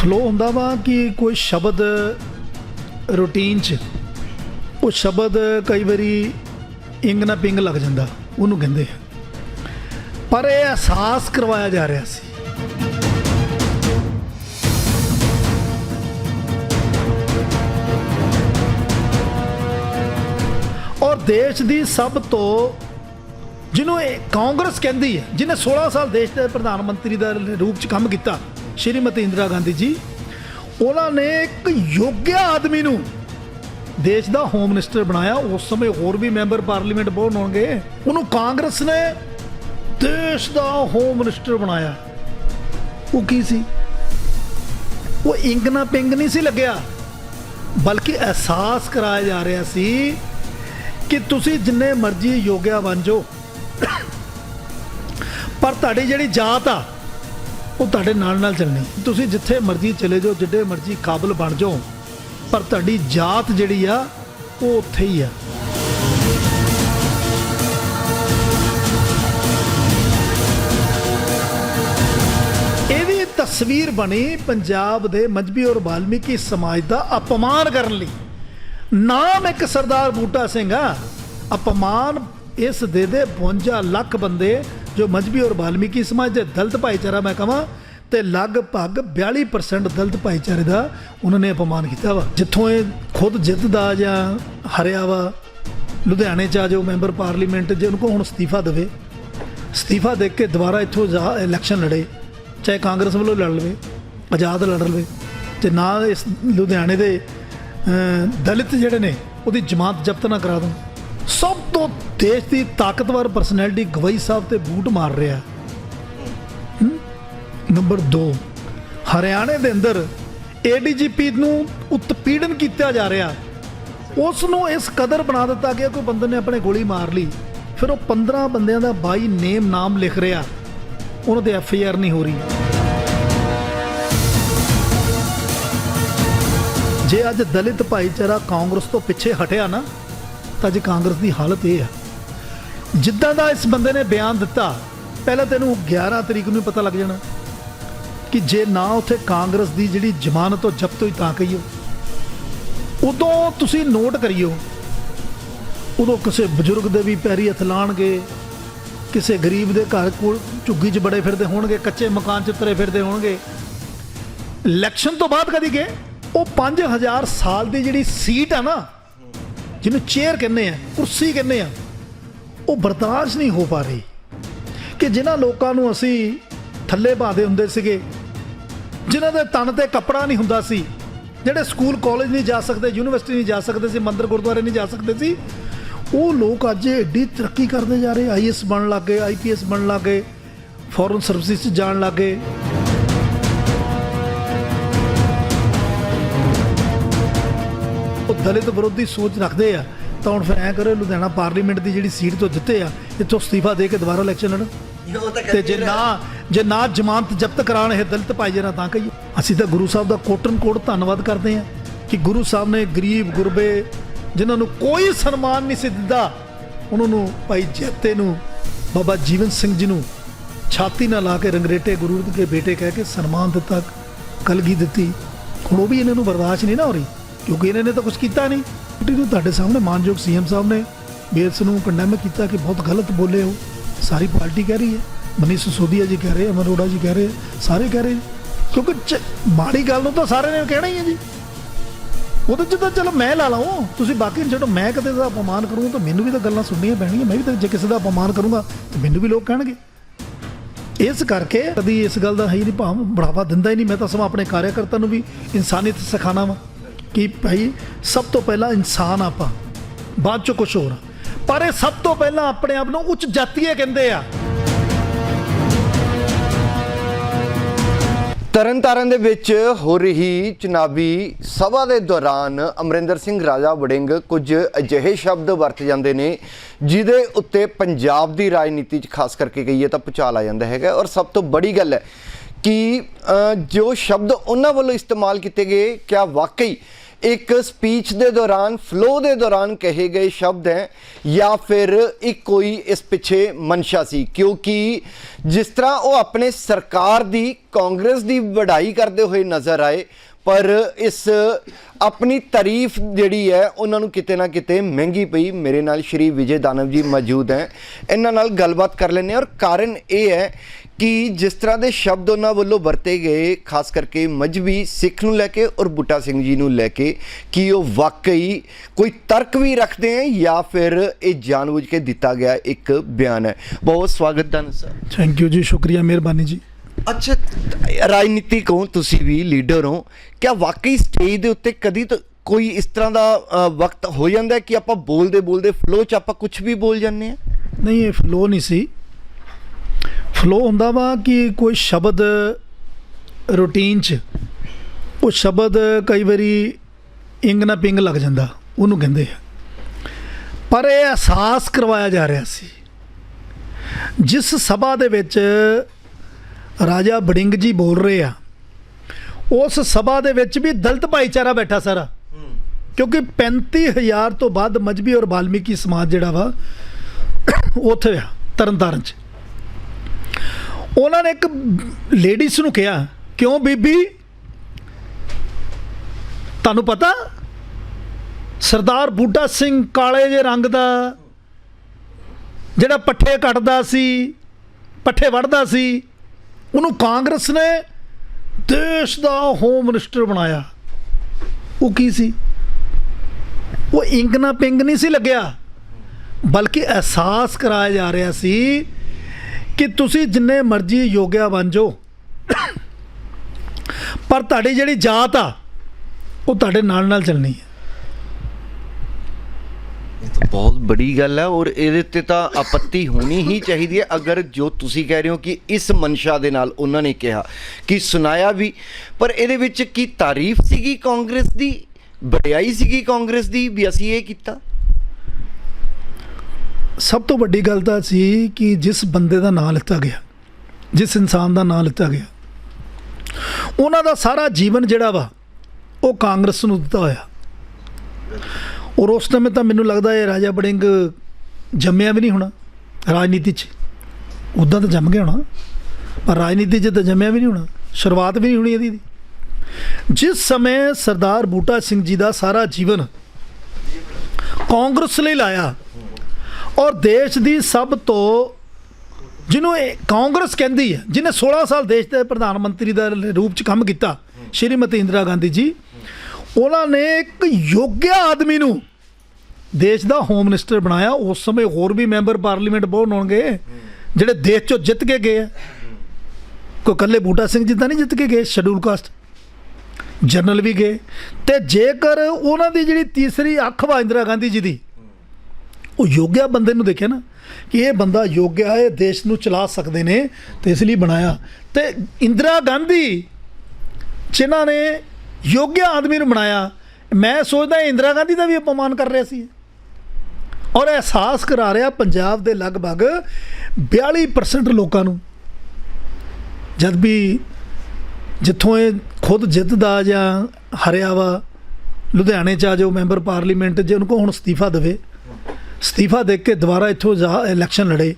Flow ਹੁੰਦਾ ਵਾ ਕਿ ਕੋਈ ਸ਼ਬਦ ਰੂਟੀਨ 'ਚ, ਉਹ ਸ਼ਬਦ ਕਈ ਵਾਰੀ ਇੰਗ ਨਾ ਪਿੰਗ ਲੱਗ ਜਾਂਦਾ, ਉਹਨੂੰ ਕਹਿੰਦੇ ਆ। ਪਰ ਇਹ ਅਹਿਸਾਸ ਕਰਵਾਇਆ ਜਾ ਰਿਹਾ ਸੀ। ਔਰ ਦੇਸ਼ ਦੀ ਸਭ ਤੋਂ, ਜਿਹਨੂੰ ਕਾਂਗਰਸ ਕਹਿੰਦੀ ਹੈ, ਜਿਹਨੇ 16 ਸਾਲ ਦੇਸ਼ ਦੇ ਪ੍ਰਧਾਨ ਮੰਤਰੀ ਦਾ ਰੂਪ ਚ ਕੰਮ ਕੀਤਾ ਸ਼੍ਰੀਮਤੀ ਇੰਦਰਾ ਗਾਂਧੀ ਜੀ, ਉਹਨਾਂ ਨੇ ਇੱਕ ਯੋਗਿਆ ਆਦਮੀ ਨੂੰ ਦੇਸ਼ ਦਾ ਹੋਮ ਮਿਨਿਸਟਰ ਬਣਾਇਆ। ਉਸ ਸਮੇਂ ਹੋਰ ਵੀ ਮੈਂਬਰ ਪਾਰਲੀਮੈਂਟ ਬਹੁਤ ਹੋਣਗੇ। ਉਹਨੂੰ ਕਾਂਗਰਸ ਨੇ ਦੇਸ਼ ਦਾ ਹੋਮ ਮਿਨਿਸਟਰ ਬਣਾਇਆ। ਉਹ ਕੀ ਸੀ? ਉਹ ਇੰਗ ਨਾ ਪਿੰਗ ਨਹੀਂ ਸੀ ਲੱਗਿਆ। ਬਲਕਿ ਅਹਿਸਾਸ ਕਰਾਇਆ ਜਾ ਰਿਹਾ ਸੀ ਕਿ ਤੁਸੀਂ ਜਿੰਨੇ ਮਰਜ਼ੀ ਯੋਗਿਆ ਬਣ ਜਾਓ। ਪਰ ਤੁਹਾਡੀ ਜਿਹੜੀ ਜਾਤ ਆ ਉਹ ਤੁਹਾਡੇ ਨਾਲ ਨਾਲ ਚੱਲਣੀ। ਤੁਸੀਂ ਜਿੱਥੇ ਮਰਜ਼ੀ ਚਲੇ ਜਾਓ, ਜਿੱਡੇ ਮਰਜ਼ੀ ਕਾਬਲ ਬਣ ਜਾਓ, ਪਰ ਤੁਹਾਡੀ ਜਾਤ ਜਿਹੜੀ ਆ, ਉਹ ਉੱਥੇ ਹੀ ਆ। ਇਹਦੀ ਤਸਵੀਰ ਬਣੀ ਪੰਜਾਬ ਦੇ ਮਜਬੀ ਔਰ ਵਾਲਮੀਕੀ ਸਮਾਜ ਦਾ ਅਪਮਾਨ ਕਰਨ ਲਈ। ਨਾਮ ਇੱਕ ਸਰਦਾਰ ਬੂਟਾ ਸਿੰਘ ਆ। ਅਪਮਾਨ ਇਸ ਦੇ ਦੇ 52 ਲੱਖ ਬੰਦੇ ਜੋ ਮਜਬੀ ਔਰ ਵਾਲਮੀਕੀ ਸਮਾਜ ਦੇ ਦਲਤ ਭਾਈਚਾਰਾ ਮੈਂ ਕਹਾਂ ਤੇ ਲਗਭਗ 42% ਦਲਤ ਭਾਈਚਾਰੇ ਦਾ ਉਹਨਾਂ ਨੇ ਅਪਮਾਨ ਕੀਤਾ ਵਾ। ਜਿੱਥੋਂ ਇਹ ਖੁਦ ਜਿੱਤ ਦਾ ਜਾਂ ਹਰਿਆ ਵਾ, ਲੁਧਿਆਣੇ ਚ ਆ ਜੋ ਮੈਂਬਰ ਪਾਰਲੀਮੈਂਟ ਜੇ ਉਹਨੂੰ ਹੁਣ ਅਸਤੀਫਾ ਦੇਵੇ। ਅਸਤੀਫਾ ਦੇ ਕੇ ਦੁਬਾਰਾ ਇੱਥੋਂ ਜਾ ਇਲੈਕਸ਼ਨ ਲੜੇ, ਚਾਹੇ ਕਾਂਗਰਸ ਵੱਲੋਂ ਲੜ ਲਵੇ, ਆਜ਼ਾਦ ਲੜ ਲਵੇ, ਤੇ ਨਾ ਇਸ ਲੁਧਿਆਣੇ ਦੇ ਦਲਿਤ ਜਿਹੜੇ ਨੇ, ਉਹਦੀ ਜਮਾਤ ਜ਼ਬਤ ਨਾ ਕਰਾ ਦੇਣ। ਸਭ ਤੋਂ ਦੇਸ਼ ਦੀ ਤਾਕਤਵਰ ਪਰਸਨੈਲਿਟੀ ਗਵਈ ਸਾਹਿਬ ਤੇ ਬੂਟ ਮਾਰ ਰਿਹਾ ਨੰਬਰ 2 ਹਰਿਆਣੇ ਦੇ ਅੰਦਰ ਏਡੀਜੀਪੀ ਨੂੰ ਉਤਪੀੜਨ ਕੀਤਾ ਜਾ ਰਿਹਾ ਉਸ ਨੂੰ ਇਸ ਕਦਰ ਬਣਾ ਦਿੱਤਾ ਗਿਆ ਕੋਈ ਬੰਦੇ ਨੇ ਆਪਣੇ ਗੋਲੀ ਮਾਰ ਲਈ। ਫਿਰ ਉਹ 15 ਬੰਦਿਆਂ ਦਾ ਬਾਈ ਨੇਮ ਨਾਮ ਲਿਖ ਰਿਹਾ ਉਹਨਾਂ ਤੇ ਐਫ ਆਈ ਆਰ ਨਹੀਂ ਹੋ ਰਹੀ। ਜੇ ਅੱਜ ਦਲਿਤ ਭਾਈਚਾਰਾ ਕਾਂਗਰਸ ਤੋਂ ਪਿੱਛੇ ਹਟਿਆ ਨਾ ਅੱਜ ਕਾਂਗਰਸ ਦੀ ਹਾਲਤ ਇਹ ਆ ਜਿੱਦਾਂ ਦਾ ਇਸ ਬੰਦੇ ਨੇ ਬਿਆਨ ਦਿੱਤਾ, ਪਹਿਲਾਂ ਤੈਨੂੰ 11 ਤਰੀਕ ਨੂੰ ਪਤਾ ਲੱਗ ਜਾਣਾ ਕਿ ਜੇ ਨਾ ਉੱਥੇ ਕਾਂਗਰਸ ਦੀ ਜਿਹੜੀ ਜ਼ਮਾਨਤ ਉਹ ਜ਼ਬਤ ਹੋਈ ਤਾਂ ਕਹੀਓ। ਉਦੋਂ ਤੁਸੀਂ ਨੋਟ ਕਰਿਓ, ਉਦੋਂ ਕਿਸੇ ਬਜ਼ੁਰਗ ਦੇ ਵੀ ਪੈਰੀ ਹੱਥ ਲਾਣਗੇ, ਕਿਸੇ ਗਰੀਬ ਦੇ ਘਰ ਕੋਲ ਝੁੱਗੀ 'ਚ ਬੜੇ ਫਿਰਦੇ ਹੋਣਗੇ, ਕੱਚੇ ਮਕਾਨ 'ਚ ਤੁਰੇ ਫਿਰਦੇ ਹੋਣਗੇ। ਇਲੈਕਸ਼ਨ ਤੋਂ ਬਾਅਦ ਕਦੀ ਗਏ? ਉਹ 5000 ਸਾਲ ਦੀ ਜਿਹੜੀ ਸੀਟ ਆ ਨਾ ਜਿਹਨੂੰ ਚੇਅਰ ਕਹਿੰਦੇ ਆ, ਕੁਰਸੀ ਕਹਿੰਦੇ ਆ, ਉਹ ਬਰਦਾਸ਼ਤ ਨਹੀਂ ਹੋ ਪਾ ਰਹੀ। ਕਿ ਜਿਨ੍ਹਾਂ ਲੋਕਾਂ ਨੂੰ ਅਸੀਂ ਥੱਲੇ ਪਾਦੇ ਹੁੰਦੇ ਸੀਗੇ, ਜਿਨ੍ਹਾਂ ਦੇ ਤਨ ਤੇ ਕੱਪੜਾ ਨਹੀਂ ਹੁੰਦਾ ਸੀ, ਜਿਹੜੇ ਸਕੂਲ ਕਾਲਜ ਨਹੀਂ ਜਾ ਸਕਦੇ, ਯੂਨੀਵਰਸਿਟੀ ਨਹੀਂ ਜਾ ਸਕਦੇ ਸੀ, ਮੰਦਰ ਗੁਰਦੁਆਰੇ ਨਹੀਂ ਜਾ ਸਕਦੇ ਸੀ, ਉਹ ਲੋਕ ਅੱਜ ਏਡੀ ਤਰੱਕੀ ਕਰਦੇ ਜਾ ਰਹੇ ਆਈਐਸ ਬਣਨ ਲੱਗ ਗਏ ਆਈਪੀਐਸ ਬਣਨ ਲੱਗ ਗਏ ਫੋਰਨ ਸਰਵਿਸਿਸ 'ਚ ਜਾਣ ਲੱਗ ਉਹ ਦਲਿਤ ਵਿਰੋਧੀ ਸੋਚ ਰੱਖਦੇ ਆ ਤਾਂ ਹੁਣ ਫਿਰ ਐ ਕਰੋ ਲੁਧਿਆਣਾ ਪਾਰਲੀਮੈਂਟ ਦੀ ਜਿਹੜੀ ਸੀਟ ਤੋਂ ਜਿੱਤੇ ਆ ਇੱਥੋਂ ਅਸਤੀਫਾ ਦੇ ਕੇ ਦੁਬਾਰਾ ਇਲੈਕਸ਼ਨ ਲੜਨ। ਤਾਂ ਜੇ ਨਾ ਜੇ ਨਾ ਜ਼ਮਾਨਤ ਜ਼ਬਤ ਕਰਾਣ ਇਹ ਦਲਿਤ ਭਾਈਚਾਰਾ ਤਾਂ ਕਹੀਏ। ਅਸੀਂ ਤਾਂ ਗੁਰੂ ਸਾਹਿਬ ਦਾ ਕੋਟਨ ਕੋਟ ਧੰਨਵਾਦ ਕਰਦੇ ਹਾਂ ਕਿ ਗੁਰੂ ਸਾਹਿਬ ਨੇ ਗਰੀਬ ਗੁਰਬੇ ਜਿਨ੍ਹਾਂ ਨੂੰ ਕੋਈ ਸਨਮਾਨ ਨਹੀਂ ਸੀ ਦਿੰਦਾ ਉਹਨਾਂ ਨੂੰ ਭਾਈ ਜੇਤੇ ਨੂੰ ਬਾਬਾ ਜੀਵਨ ਸਿੰਘ ਜੀ ਨੂੰ ਛਾਤੀ ਨਾਲ ਲਾ ਕੇ ਰੰਗਰੇਟੇ ਗੁਰੂ ਦੇ ਬੇਟੇ ਕਹਿ ਕੇ ਸਨਮਾਨ ਦਿੱਤਾ ਕਲਗੀ ਦਿੱਤੀ। ਹੁਣ ਉਹ ਵੀ ਇਹਨਾਂ ਨੂੰ ਬਰਦਾਸ਼ਤ ਨਹੀਂ ਨਾ ਹੋ ਰਹੀ। ਕਿਉਂਕਿ ਇਹਨਾਂ ਨੇ ਤਾਂ ਕੁਝ ਕੀਤਾ ਨਹੀਂ। ਬੇਟੀ ਨੂੰ ਤੁਹਾਡੇ ਸਾਹਮਣੇ ਮਾਨਯੋਗ ਸੀਐਮ ਸਾਹਿਬ ਨੇ ਬੇਲਸ ਨੂੰ ਕੰਡੈਮ ਕੀਤਾ ਕਿ ਬਹੁਤ ਗਲਤ ਬੋਲੇ ਹੋ। ਸਾਰੀ ਪਾਰਟੀ ਕਹਿ ਰਹੀ ਹੈ। ਮਨੀਸ਼ ਸਿਸੋਦੀਆ ਜੀ ਕਹਿ ਰਹੇ, ਅਮਰ ਅਰੋੜਾ ਜੀ ਕਹਿ ਰਹੇ, ਸਾਰੇ ਕਹਿ ਰਹੇ। ਕਿਉਂਕਿ ਚ- ਮਾੜੀ ਗੱਲ ਨੂੰ ਤਾਂ ਸਾਰੇ ਨੇ ਕਹਿਣਾ ਹੀ ਹੈ ਜੀ। ਉਹਦੇ ਚ ਤਾਂ ਚਲੋ ਮੈਂ ਲਾ ਲਾਉਂ ਤੁਸੀਂ ਬਾਕੀ ਨੂੰ ਛੱਡੋ, ਮੈਂ ਕਦੇ ਦਾ ਅਪਮਾਨ ਕਰੂੰ ਤਾਂ ਮੈਨੂੰ ਵੀ ਤਾਂ ਗੱਲਾਂ ਸੁਣਨੀਆਂ ਪੈਣਗੀਆਂ। ਮੈਂ ਵੀ ਤਾਂ ਜੇ ਕਿਸੇ ਦਾ ਅਪਮਾਨ ਕਰੂੰਗਾ ਤਾਂ ਮੈਨੂੰ ਵੀ ਲੋਕ ਕਹਿਣਗੇ। ਇਸ ਕਰਕੇ ਕਦੀ ਇਸ ਗੱਲ ਦਾ ਹੈ ਹੀ ਨਹੀਂ ਭਾਵ, ਬੜਾਵਾ ਦਿੰਦਾ ਹੀ ਨਹੀਂ। ਮੈਂ ਤਾਂ ਸਮਾਂ ਆਪਣੇ ਕਾਰਿਆਕਰਤਾ ਨੂੰ ਵੀ ਇਨਸਾਨੀਅਤ ਸਿਖਾਣਾ ਵਾ। ਕਿ ਭਾਈ, ਸਭ ਤੋਂ ਪਹਿਲਾਂ ਇਨਸਾਨ ਆਪਾਂ, ਬਾਅਦ ਚੋਂ ਕੁਝ ਹੋਰ ਆ। ਪਰ ਇਹ ਸਭ ਤੋਂ ਪਹਿਲਾਂ ਆਪਣੇ ਆਪ ਨੂੰ ਉੱਚ ਜਾਤੀਏ ਕਹਿੰਦੇ ਆ ਤਰਨਤਾਰਨ ਦੇ ਵਿੱਚ ਹੋ ਰਹੀ ਚੁਣਾਵੀ ਸਭਾ ਦੇ ਦੌਰਾਨ ਅਮਰਿੰਦਰ ਸਿੰਘ ਰਾਜਾ ਵੜਿੰਗ ਕੁਝ ਅਜਿਹੇ ਸ਼ਬਦ ਵਰਤ ਜਾਂਦੇ ਨੇ, ਜਿਹਦੇ ਉੱਤੇ ਪੰਜਾਬ ਦੀ ਰਾਜਨੀਤੀ 'ਚ ਖਾਸ ਕਰਕੇ ਕਹੀਏ ਤਾਂ ਪੁਚਾਲ ਆ ਜਾਂਦਾ ਹੈਗਾ ਔਰ ਸਭ ਤੋਂ ਬੜੀ ਗੱਲ ਹੈ ਕਿ ਜੋ ਸ਼ਬਦ ਉਹਨਾਂ ਵੱਲੋਂ ਇਸਤੇਮਾਲ ਕੀਤੇ ਗਏ, ਕਿਆ ਵਾਕਈ ਇੱਕ ਸਪੀਚ ਦੇ ਦੌਰਾਨ ਫਲੋ ਦੇ ਦੌਰਾਨ ਕਹੇ ਗਏ ਸ਼ਬਦ ਹੈ ਜਾਂ ਫਿਰ ਇੱਕ ਕੋਈ ਇਸ ਪਿੱਛੇ ਮਨਸ਼ਾ ਸੀ। ਕਿਉਂਕਿ ਜਿਸ ਤਰ੍ਹਾਂ ਉਹ ਆਪਣੇ ਸਰਕਾਰ ਦੀ, ਕਾਂਗਰਸ ਦੀ ਵਡਾਈ ਕਰਦੇ ਹੋਏ ਨਜ਼ਰ ਆਏ, ਪਰ ਇਸ ਆਪਣੀ ਤਾਰੀਫ ਜਿਹੜੀ ਹੈ, ਉਹਨਾਂ ਨੂੰ ਕਿਤੇ ਨਾ ਕਿਤੇ ਮਹਿੰਗੀ ਪਈ। ਮੇਰੇ ਨਾਲ ਸ਼੍ਰੀ ਵਿਜੇ ਦਾਨਵ ਜੀ ਮੌਜੂਦ ਹੈ। ਇਹਨਾਂ ਨਾਲ ਗੱਲਬਾਤ ਕਰ ਲੈਂਦੇ ਔਰ ਕਾਰਨ ਇਹ ਹੈ ਕਿ ਜਿਸ ਤਰ੍ਹਾਂ ਦੇ ਸ਼ਬਦ ਉਹਨਾਂ ਵੱਲੋਂ ਵਰਤੇ ਗਏ ਖਾਸ ਕਰਕੇ ਮਜਬੀ ਸਿੱਖ ਨੂੰ ਲੈ ਕੇ ਔਰ ਬੁੱਟਾ ਸਿੰਘ ਜੀ ਨੂੰ ਲੈ ਕੇ ਕਿ ਉਹ ਵਾਕਈ ਕੋਈ ਤਰਕ ਵੀ ਰੱਖਦੇ ਹੈ ਜਾਂ ਫਿਰ ਇਹ ਜਾਣਬੁੱਝ ਕੇ ਦਿੱਤਾ ਗਿਆ ਇੱਕ ਬਿਆਨ ਹੈ। ਬਹੁਤ ਸਵਾਗਤ ਦਾਨ ਸਰ। ਥੈਂਕ ਯੂ ਜੀ ਸ਼ੁਕਰੀਆ ਮਿਹਰਬਾਨੀ ਜੀ। ਅੱਛਾ ਰਾਜਨੀਤਿਕ ਹੋ ਤੁਸੀਂ ਵੀ ਲੀਡਰ ਹੋ ਕਿਆ ਵਾਕਈ ਸਟੇਜ ਦੇ ਉੱਤੇ ਕਦੀ ਕੋਈ ਇਸ ਤਰ੍ਹਾਂ ਦਾ ਵਕਤ ਹੋ ਜਾਂਦਾ ਕਿ ਆਪਾਂ ਬੋਲਦੇ ਬੋਲਦੇ ਫਲੋ ਚ ਆਪਾਂ ਕੁਝ ਵੀ ਬੋਲ ਜਾਂਦੇ ਆ ਨਹੀਂ ਇਹ ਫਲੋ ਨਹੀਂ ਸੀ। ਫਲੋ ਹੁੰਦਾ ਵਾ ਕਿ ਕੋਈ ਸ਼ਬਦ ਰੂਟੀਨ 'ਚ, ਉਹ ਸ਼ਬਦ ਕਈ ਵਾਰੀ ਇੰਗ ਨਾ ਪਿੰਗ ਲੱਗ ਜਾਂਦਾ, ਉਹਨੂੰ ਕਹਿੰਦੇ ਆ। ਪਰ ਇਹ ਅਹਿਸਾਸ ਕਰਵਾਇਆ ਜਾ ਰਿਹਾ ਸੀ। ਜਿਸ ਸਭਾ ਦੇ ਵਿੱਚ ਰਾਜਾ ਬੜਿੰਗ ਜੀ ਬੋਲ ਰਹੇ ਆ, ਉਸ ਸਭਾ ਦੇ ਵਿੱਚ ਵੀ ਦਲਤ ਭਾਈਚਾਰਾ ਬੈਠਾ ਸਾਰਾ। ਕਿਉਂਕਿ 35000 ਤੋਂ ਵੱਧ ਮਜਬੀ ਔਰ ਬਾਲਮੀਕੀ ਸਮਾਜ ਜਿਹੜਾ ਵਾ, ਉੱਥੇ ਆ, ਤਰਨਤਾਰਨ ਚ। ਉਹਨਾਂ ਨੇ ਇੱਕ ਲੇਡੀਜ਼ ਨੂੰ ਕਿਹਾ, ਕਿਉਂ ਬੀਬੀ? ਤੁਹਾਨੂੰ ਪਤਾ, ਸਰਦਾਰ ਬੂਟਾ ਸਿੰਘ ਕਾਲੇ ਜੇ ਰੰਗ ਦਾ, ਜਿਹੜਾ ਪੱਠੇ ਕੱਟਦਾ ਸੀ, ਪੱਠੇ ਵੜਦਾ ਸੀ, ਉਹਨੂੰ ਕਾਂਗਰਸ ਨੇ ਦੇਸ਼ ਦਾ ਹੋਮ ਮਿਨਿਸਟਰ ਬਣਾਇਆ। ਉਹ ਕੀ ਸੀ? ਉਹ ਇੰਗ ਨਾ ਪਿੰਗ ਨਹੀਂ ਸੀ ਲੱਗਿਆ, ਬਲਕਿ ਅਹਿਸਾਸ ਕਰਾਇਆ ਜਾ ਰਿਹਾ ਸੀ ਕਿ ਤੁਸੀਂ ਜਿੰਨੇ ਮਰਜ਼ੀ ਯੋਗਿਆ ਬਣ ਜਾਓ। ਪਰ ਤੁਹਾਡੀ ਜਿਹੜੀ ਜਾਤ ਆ, ਉਹ ਤੁਹਾਡੇ ਨਾਲ ਨਾਲ ਚੱਲਣੀ ਹੈ। ਇਹ ਤਾਂ ਬਹੁਤ ਬੜੀ ਗੱਲ ਹੈ ਔਰ ਇਹਦੇ ਤੇ ਤਾਂ ਆਪੱਤੀ ਹੋਣੀ ਹੀ ਚਾਹੀਦੀ ਹੈ। ਅਗਰ ਜੋ ਤੁਸੀਂ ਕਹਿ ਰਹੇ ਹੋ ਕਿ ਇਸ ਮਨਸ਼ਾ ਦੇ ਨਾਲ ਉਹਨਾਂ ਨੇ ਕਿਹਾ ਕਿ ਸੁਣਾਇਆ ਵੀ, ਪਰ ਇਹਦੇ ਵਿੱਚ ਕੀ ਤਾਰੀਫ ਸੀਗੀ ਕਾਂਗਰਸ ਦੀ? ਵਡਿਆਈ ਸੀਗੀ ਕਾਂਗਰਸ ਦੀ ਵੀ ਅਸੀਂ ਇਹ ਕੀਤਾ? ਸਭ ਤੋਂ ਵੱਡੀ ਗੱਲ ਤਾਂ ਸੀ ਕਿ ਜਿਸ ਬੰਦੇ ਦਾ ਨਾਮ ਲਿੱਤਾ ਗਿਆ, ਜਿਸ ਇਨਸਾਨ ਦਾ ਨਾਮ ਲਿੱਤਾ ਗਿਆ, ਉਹਨਾਂ ਦਾ ਸਾਰਾ ਜੀਵਨ ਜਿਹੜਾ ਵਾ, ਉਹ ਕਾਂਗਰਸ ਨੂੰ ਦਿੱਤਾ ਹੋਇਆ। ਔਰ ਉਸ ਸਮੇਂ ਤਾਂ ਮੈਨੂੰ ਲੱਗਦਾ ਇਹ ਰਾਜਾ ਬੜਿੰਗ ਜੰਮਿਆ ਵੀ ਨਹੀਂ ਹੋਣਾ, ਰਾਜਨੀਤੀ 'ਚ। ਉਦਾਂ ਤਾਂ ਜੰਮ ਗਿਆ ਹੋਣਾ, ਪਰ ਰਾਜਨੀਤੀ 'ਚ ਤਾਂ ਜੰਮਿਆ ਵੀ ਨਹੀਂ ਹੋਣਾ, ਸ਼ੁਰੂਆਤ ਵੀ ਨਹੀਂ ਹੋਣੀ ਇਹਦੀ ਜਿਸ ਸਮੇਂ ਸਰਦਾਰ ਬੂਟਾ ਸਿੰਘ ਜੀ ਦਾ ਸਾਰਾ ਜੀਵਨ ਕਾਂਗਰਸ ਲਈ ਲਾਇਆ ਔਰ ਦੇਸ਼ ਦੀ ਸਭ ਤੋਂ ਜਿਹਨੂੰ ਕਾਂਗਰਸ ਕਹਿੰਦੀ ਹੈ, ਜਿਹਨੇ 16 ਸਾਲ ਦੇਸ਼ ਦੇ ਪ੍ਰਧਾਨ ਮੰਤਰੀ ਦਾ ਰੂਪ ਚ ਕੰਮ ਕੀਤਾ, ਸ਼੍ਰੀਮਤੀ ਇੰਦਰਾ ਗਾਂਧੀ ਜੀ, ਉਹਨਾਂ ਨੇ ਇੱਕ ਯੋਗਿਆ ਆਦਮੀ ਨੂੰ ਦੇਸ਼ ਦਾ ਹੋਮ ਮਿਨਿਸਟਰ ਬਣਾਇਆ। ਉਸ ਸਮੇਂ ਹੋਰ ਵੀ ਮੈਂਬਰ ਪਾਰਲੀਮੈਂਟ ਬਹੁਤ ਹੋਣਗੇ, ਜਿਹੜੇ ਦੇਸ਼ ਚੋਂ ਜਿੱਤ ਕੇ ਗਏ ਆ ਕੋਈ ਇਕੱਲੇ ਬੂਟਾ ਸਿੰਘ ਜਿੱਦਾਂ ਨਹੀਂ ਜਿੱਤ ਕੇ ਗਏ ਸ਼ਡਿਊਲ ਕਾਸਟ ਜਨਰਲ ਵੀ ਗਏ। ਤੇ ਜੇਕਰ ਉਹਨਾਂ ਦੀ ਜਿਹੜੀ ਤੀਸਰੀ ਅੱਖ ਵਾ ਇੰਦਰਾ ਗਾਂਧੀ ਜੀ ਦੀ ਉਹ ਯੋਗਿਆ ਬੰਦੇ ਨੂੰ ਦੇਖਿਆ ਨਾ ਕਿ ਇਹ ਬੰਦਾ ਯੋਗਿਆ ਹੈ ਇਹ ਦੇਸ਼ ਨੂੰ ਚਲਾ ਸਕਦੇ ਨੇ ਤੇ ਇਸ ਲਈ ਬਣਾਇਆ। ਤੇ ਇੰਦਰਾ ਗਾਂਧੀ, ਜਿਨ੍ਹਾਂ ਨੇ ਯੋਗਿਆ ਆਦਮੀ ਨੂੰ ਬਣਾਇਆ, ਮੈਂ ਸੋਚਦਾ ਇੰਦਰਾ ਗਾਂਧੀ ਦਾ ਵੀ ਅਪਮਾਨ ਕਰ ਰਿਹਾ ਸੀ। ਔਰ ਅਹਿਸਾਸ ਕਰਾ ਰਿਹਾ ਪੰਜਾਬ ਦੇ ਲਗਭਗ 42% ਲੋਕਾਂ ਨੂੰ। ਜਦ ਵੀ ਜਿੱਥੋਂ ਇਹ ਖੁਦ ਜਿੱਤਦਾ ਜਾਂ ਹਰਿਆਵਾ ਲੁਧਿਆਣੇ ਚ ਆ ਜਾਓ, ਮੈਂਬਰ ਪਾਰਲੀਮੈਂਟ ਜੇ ਉਹਨੂੰ ਕੋ ਹੁਣ ਅਸਤੀਫਾ ਦੇਵੇ। ਅਸਤੀਫਾ ਦੇ ਕੇ ਦੁਬਾਰਾ ਇੱਥੋਂ ਜਾ ਇਲੈਕਸ਼ਨ ਲੜੇ,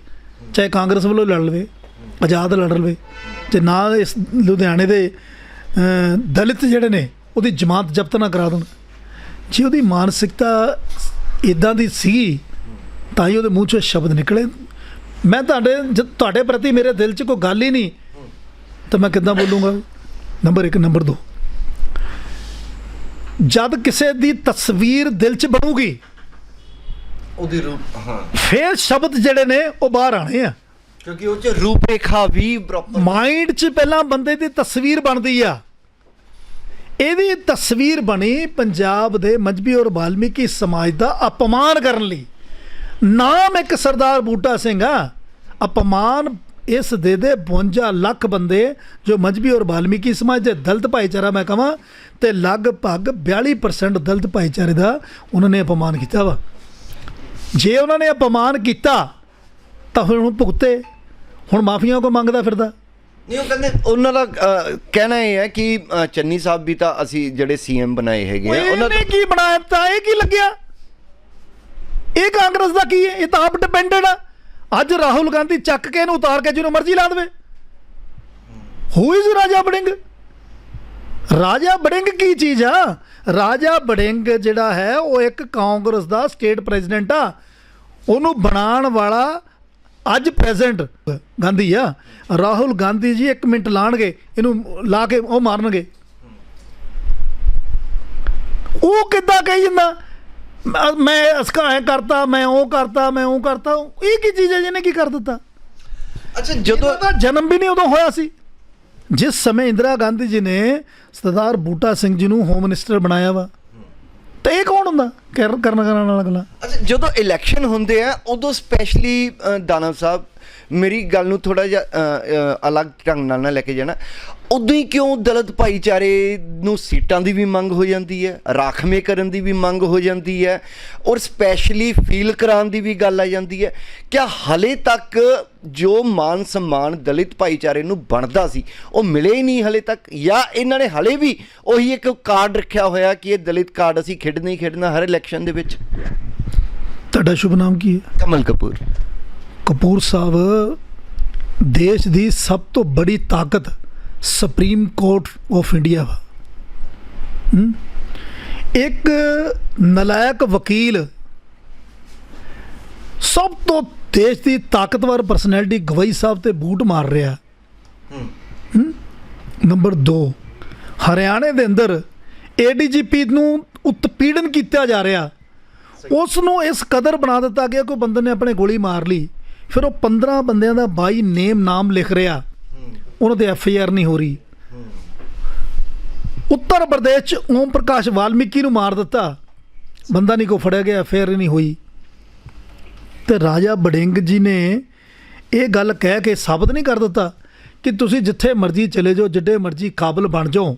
ਚਾਹੇ ਕਾਂਗਰਸ ਵੱਲੋਂ ਲੜ ਲਵੇ, ਆਜ਼ਾਦ ਲੜ ਲਵੇ, ਤੇ ਨਾ ਇਸ ਲੁਧਿਆਣੇ ਦੇ ਦਲਿਤ ਜਿਹੜੇ ਨੇ, ਉਹਦੀ ਜਮਾਤ ਜ਼ਬਤ ਨਾ ਕਰਾ ਦੇਣ। ਜੇ ਉਹਦੀ ਮਾਨਸਿਕਤਾ ਇਦਾਂ ਦੀ ਸੀ, ਤਾਂ ਹੀ ਉਹਦੇ ਮੂੰਹ ਚੋਂ ਸ਼ਬਦ ਨਿਕਲੇ। ਮੈਂ ਤੁਹਾਡੇ ਜਦ ਤੁਹਾਡੇ ਪ੍ਰਤੀ ਮੇਰੇ ਦਿਲ 'ਚ ਕੋਈ ਗੱਲ ਹੀ ਨਹੀਂ, ਤਾਂ ਮੈਂ ਕਿੱਦਾਂ ਬੋਲੂੰਗਾ? ਨੰਬਰ 1 ਨੰਬਰ 2 ਜਦ ਕਿਸੇ ਦੀ ਤਸਵੀਰ ਦਿਲ 'ਚ ਬਣੂਗੀ ਉਹਦੀ ਰੂਪ ਹਾਂ। ਫੇਰ ਸ਼ਬਦ ਜਿਹੜੇ ਨੇ ਉਹ ਬਾਹਰ ਆਣੇ ਆ। ਕਿਉਂਕਿ ਉਹ ਚ ਰੂਪਰੇਖਾ ਵੀ ਪ੍ਰੋਪਰ ਮਾਈਂਡ 'ਚ ਪਹਿਲਾਂ ਬੰਦੇ ਦੀ ਤਸਵੀਰ ਬਣਦੀ ਆ। ਇਹਦੀ ਤਸਵੀਰ ਬਣੀ ਪੰਜਾਬ ਦੇ ਮਜਬੀ ਔਰ ਬਾਲਮੀਕੀ ਸਮਾਜ ਦਾ ਅਪਮਾਨ ਕਰਨ ਲਈ। ਨਾਮ ਇੱਕ ਸਰਦਾਰ ਬੂਟਾ ਸਿੰਘ ਆ। ਅਪਮਾਨ ਇਸ ਦੇ ਦੇ 52 ਲੱਖ ਬੰਦੇ ਜੋ ਮਜਬੀ ਔਰ ਬਾਲਮੀਕੀ ਸਮਾਜ ਦੇ ਦਲਿਤ ਭਾਈਚਾਰਾ ਮੈਂ ਕਹਾਂ ਤੇ ਲਗਭਗ 42% ਦਲਿਤ ਭਾਈਚਾਰੇ ਦਾ ਉਹਨਾਂ ਨੇ ਅਪਮਾਨ ਕੀਤਾ ਵਾ। ਜੇ ਉਹਨਾਂ ਨੇ ਅਪਮਾਨ ਕੀਤਾ ਤਾਂ ਹੁਣ ਉਹ ਭੁਗਤੇ। ਹੁਣ ਮਾਫੀਆਂ ਕੋ ਮੰਗਦਾ ਫਿਰਦਾ। ਨਹੀਂ ਉਹ ਕਹਿੰਦੇ ਉਹਨਾਂ ਦਾ ਕਹਿਣਾ ਇਹ ਹੈ ਕਿ ਚੰਨੀ ਸਾਹਿਬ ਵੀ ਤਾਂ ਅਸੀਂ ਜਿਹੜੇ ਸੀਐਮ ਬਣਾਏ ਹੈਗੇ ਆ ਉਹਨਾਂ ਉਹਨੇ ਕੀ ਬਣਾਇਆ ਤਾਂ ਇਹ ਕੀ ਲੱਗਿਆ? ਇਹ ਕਾਂਗਰਸ ਦਾ ਕੀ ਹੈ? ਇਹ ਤਾਂ ਆਪ ਡਿਪੈਂਡੈਂਟ ਆ। ਅੱਜ ਰਾਹੁਲ ਗਾਂਧੀ ਚੱਕ ਕੇ ਇਹਨੂੰ ਉਤਾਰ ਕੇ ਜਿਹਨੂੰ ਮਰਜ਼ੀ ਲਾ ਦੇਵੇ। ਹੂ ਇਜ਼ ਰਾਜਾ ਬੜਿੰਗ ਰਾਜਾ ਬੜਿੰਗ ਕੀ ਚੀਜ਼ ਆ? ਰਾਜਾ ਬੜਿੰਗ ਜਿਹੜਾ ਹੈ ਉਹ ਇੱਕ ਕਾਂਗਰਸ ਦਾ ਸਟੇਟ ਪ੍ਰੈਜ਼ੀਡੈਂਟ ਆ। ਉਹਨੂੰ ਬਣਾਉਣ ਵਾਲਾ ਅੱਜ ਪ੍ਰੈਜ਼ੈਂਟ ਗਾਂਧੀ ਆ। ਰਾਹੁਲ ਗਾਂਧੀ ਜੀ 1 ਮਿੰਟ ਲਾਣਗੇ ਇਹਨੂੰ ਲਾ ਕੇ ਉਹ ਮਾਰਨਗੇ। ਉਹ ਕਿੱਦਾਂ ਕਹੀ ਜਾਂਦਾ? ਮੈਂ- ਅਸਕਾ ਐ ਕਰਤਾ ਮੈਂ ਉਹ ਕਰਤਾ ਮੈਂ ਉਹ ਕਰਤਾ। ਇਹ ਕੀ ਚੀਜ਼ ਹੈ ਜਿਹਨੇ ਕੀ ਕਰ ਦਿੱਤਾ? ਅੱਛਾ ਜਦੋਂ ਜਦੋਂ ਦਾ ਜਨਮ ਵੀ ਨਹੀਂ ਉਦੋਂ ਹੋਇਆ ਸੀ। ਜਿਸ ਸਮੇਂ ਇੰਦਰਾ ਗਾਂਧੀ ਜੀ ਨੇ ਸਰਦਾਰ ਬੂਟਾ ਸਿੰਘ ਜੀ ਨੂੰ ਹੋਮ ਮਿਨਿਸਟਰ ਬਣਾਇਆ ਵਾ, ਤੇ ਇਹ ਕੌਣ ਹੁੰਦਾ? ਕਰ- ਕਰਨ ਕਰਨ ਵਾਲਾ ਅਗਲਾ ਅੱਛਾ, ਜਦੋਂ ਇਲੈਕਸ਼ਨ ਹੁੰਦੇ ਆ, ਉਦੋਂ ਸਪੈਸ਼ਲੀ ਦਾਨਵ ਸਾਹਿਬ, ਮੇਰੀ ਗੱਲ ਨੂੰ ਥੋੜਾ ਜਿਹਾ ਅਲੱਗ ਢੰਗ ਨਾਲ ਨਾ ਲੈ ਕੇ ਜਾਣਾ। ਉਦੋਂ ਹੀ ਕਿਉਂ ਦਲਿਤ ਭਾਈਚਾਰੇ ਨੂੰ ਸੀਟਾਂ ਦੀ ਵੀ ਮੰਗ ਹੋ ਜਾਂਦੀ ਹੈ ਰਾਖਵੇਂ ਕਰਨ ਦੀ ਵੀ ਮੰਗ ਹੋ ਜਾਂਦੀ ਹੈ ਔਰ ਸਪੈਸ਼ਲੀ ਫੀਲ ਕਰਾਉਣ ਦੀ ਵੀ ਗੱਲ ਆ ਜਾਂਦੀ ਹੈ। ਕਿਆ ਹਲੇ ਤੱਕ ਜੋ ਮਾਨ ਸਨਮਾਨ ਦਲਿਤ ਭਾਈਚਾਰੇ ਨੂੰ ਬਣਦਾ ਸੀ ਉਹ ਮਿਲੇ ਹੀ ਨਹੀਂ ਹਲੇ ਤੱਕ ਜਾਂ ਇਹਨਾਂ ਨੇ ਹਲੇ ਵੀ ਉਹੀ ਇੱਕ ਕਾਰਡ ਰੱਖਿਆ ਹੋਇਆ ਕਿ ਇਹ ਦਲਿਤ ਕਾਰਡ ਅਸੀਂ ਖੇਡਣਾ ਹੀ ਖੇਡਣਾ ਹਰ ਇਲੈਕਸ਼ਨ ਦੇ ਵਿੱਚ। ਤੁਹਾਡਾ ਸ਼ੁਭ ਨਾਮ ਕੀ ਹੈ? ਕਮਲ ਕਪੂਰ। ਕਪੂਰ ਸਾਹਿਬ ਦੇਸ਼ ਦੀ ਸਭ ਤੋਂ ਬੜੀ ਤਾਕਤ ਸੁਪਰੀਮ ਕੋਰਟ ਆਫ ਇੰਡੀਆ ਵਾ? ਇੱਕ ਨਲਾਇਕ ਵਕੀਲ ਸਭ ਤੋਂ ਦੇਸ਼ ਦੀ ਤਾਕਤਵਰ ਪਰਸਨੈਲਿਟੀ ਗਵਈ ਸਾਹਿਬ ਤੇ ਬੂਟ ਮਾਰ ਰਿਹਾ? ਨੰਬਰ 2 ਹਰਿਆਣੇ ਦੇ ਅੰਦਰ ਏਡੀਜੀਪੀ ਨੂੰ ਉਤਪੀੜਨ ਕੀਤਾ ਜਾ ਰਿਹਾ। ਉਸ ਨੂੰ ਇਸ ਕਦਰ ਬਣਾ ਦਿੱਤਾ ਗਿਆ ਕੋਈ ਬੰਦੇ ਨੇ ਆਪਣੇ ਗੋਲੀ ਮਾਰ ਲਈ ਫਿਰ ਉਹ 15 ਬੰਦਿਆਂ ਦਾ ਬਾਈ ਨੇਮ ਨਾਮ ਲਿਖ ਰਿਹਾ। ਉਹਨਾਂ ਤੇ ਐਫ ਆਈ ਆਰ ਨਹੀਂ ਹੋ ਰਹੀ ਉੱਤਰ ਪ੍ਰਦੇਸ਼ ਚ ਓਮ ਪ੍ਰਕਾਸ਼ ਵਾਲਮੀਕੀ ਨੂੰ ਮਾਰ ਦਿੱਤਾ ਬੰਦਾ ਨਹੀਂ ਕੋ ਫੜਿਆ ਗਿਆ ਐਫ ਆਈ ਆਰ ਨਹੀਂ ਹੋਈ ਤੇ ਰਾਜਾ ਬੜਿੰਗ ਜੀ ਨੇ ਇਹ ਗੱਲ ਕਹਿ ਕੇ ਸਾਬਤ ਨਹੀਂ ਕਰ ਦਿੱਤਾ ਕਿ ਤੁਸੀਂ ਜਿੱਥੇ ਮਰਜ਼ੀ ਚਲੇ ਜਾਓ ਜਿੱਡੇ ਮਰਜ਼ੀ ਕਾਬਲ ਬਣ ਜਾਓ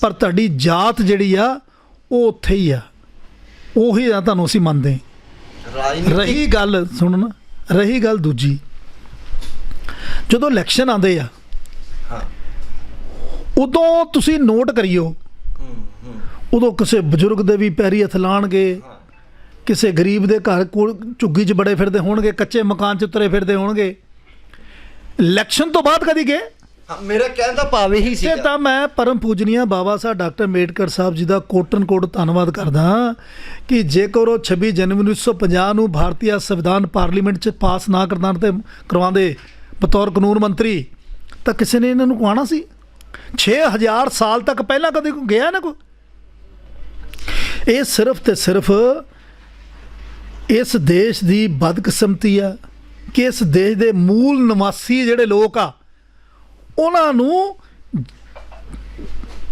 ਪਰ ਤੁਹਾਡੀ ਜਾਤ ਜਿਹੜੀ ਆ ਉਹ ਉੱਥੇ ਹੀ ਆ ਉਹੀ ਆ ਤੁਹਾਨੂੰ ਅਸੀਂ ਮੰਨਦੇ। ਰਹੀ ਗੱਲ ਸੁਣਨਾ ਰਹੀ ਗੱਲ ਦੂਜੀ ਜਦੋਂ ਇਲੈਕਸ਼ਨ ਆਉਂਦੇ ਆ। ਉਦੋਂ ਤੁਸੀਂ ਨੋਟ ਕਰਿਓ। ਉਦੋਂ ਕਿਸੇ ਬਜ਼ੁਰਗ ਦੇ ਵੀ ਪੈਰੀ ਹੱਥ ਲਾਣਗੇ ਕਿਸੇ ਗਰੀਬ ਦੇ ਘਰ ਕੋਲ ਝੁੱਗੀ 'ਚ ਬੜੇ ਫਿਰਦੇ ਹੋਣਗੇ ਕੱਚੇ ਮਕਾਨ 'ਚ ਉਤਰੇ ਫਿਰਦੇ ਹੋਣਗੇ। ਇਲੈਕਸ਼ਨ ਤੋਂ ਬਾਅਦ ਕਦੀ ਗਏ? ਮੇਰਾ ਕਹਿਣ ਦਾ ਭਾਵ ਇਹੀ ਸੀ ਤੇ ਤਾਂ ਮੈਂ ਪਰਮ ਪੂਜਨੀਆ ਬਾਬਾ ਸਾਹਿਬ ਡਾਕਟਰ ਅੰਬੇਡਕਰ ਸਾਹਿਬ ਜੀ ਦਾ ਕੋਟਨ ਕੋਟ ਧੰਨਵਾਦ ਕਰਦਾ ਕਿ ਜੇਕਰ ਉਹ 26 ਜਨਵਰੀ 1950 ਨੂੰ ਭਾਰਤੀ ਸੰਵਿਧਾਨ ਪਾਰਲੀਮੈਂਟ 'ਚ ਪਾਸ ਨਾ ਕਰਦਾਣ ਤੇ ਕਰਵਾਉਂਦੇ ਬਤੌਰ ਕਾਨੂੰਨ ਮੰਤਰੀ ਤਾਂ ਕਿਸੇ ਨੇ ਇਹਨਾਂ ਨੂੰ ਕਹਾਣਾ ਸੀ? 6000 ਸਾਲ ਤੱਕ ਪਹਿਲਾਂ ਕਦੇ ਕੋਈ ਗਿਆ ਨਾ ਕੋਈ? ਇਹ ਸਿਰਫ ਤੇ ਸਿਰਫ ਇਸ ਦੇਸ਼ ਦੀ ਬਦਕਿਸਮਤੀ ਆ ਕਿ ਇਸ ਦੇਸ਼ ਦੇ ਮੂਲ ਨਿਵਾਸੀ ਜਿਹੜੇ ਲੋਕ ਆ, ਉਹਨਾਂ ਨੂੰ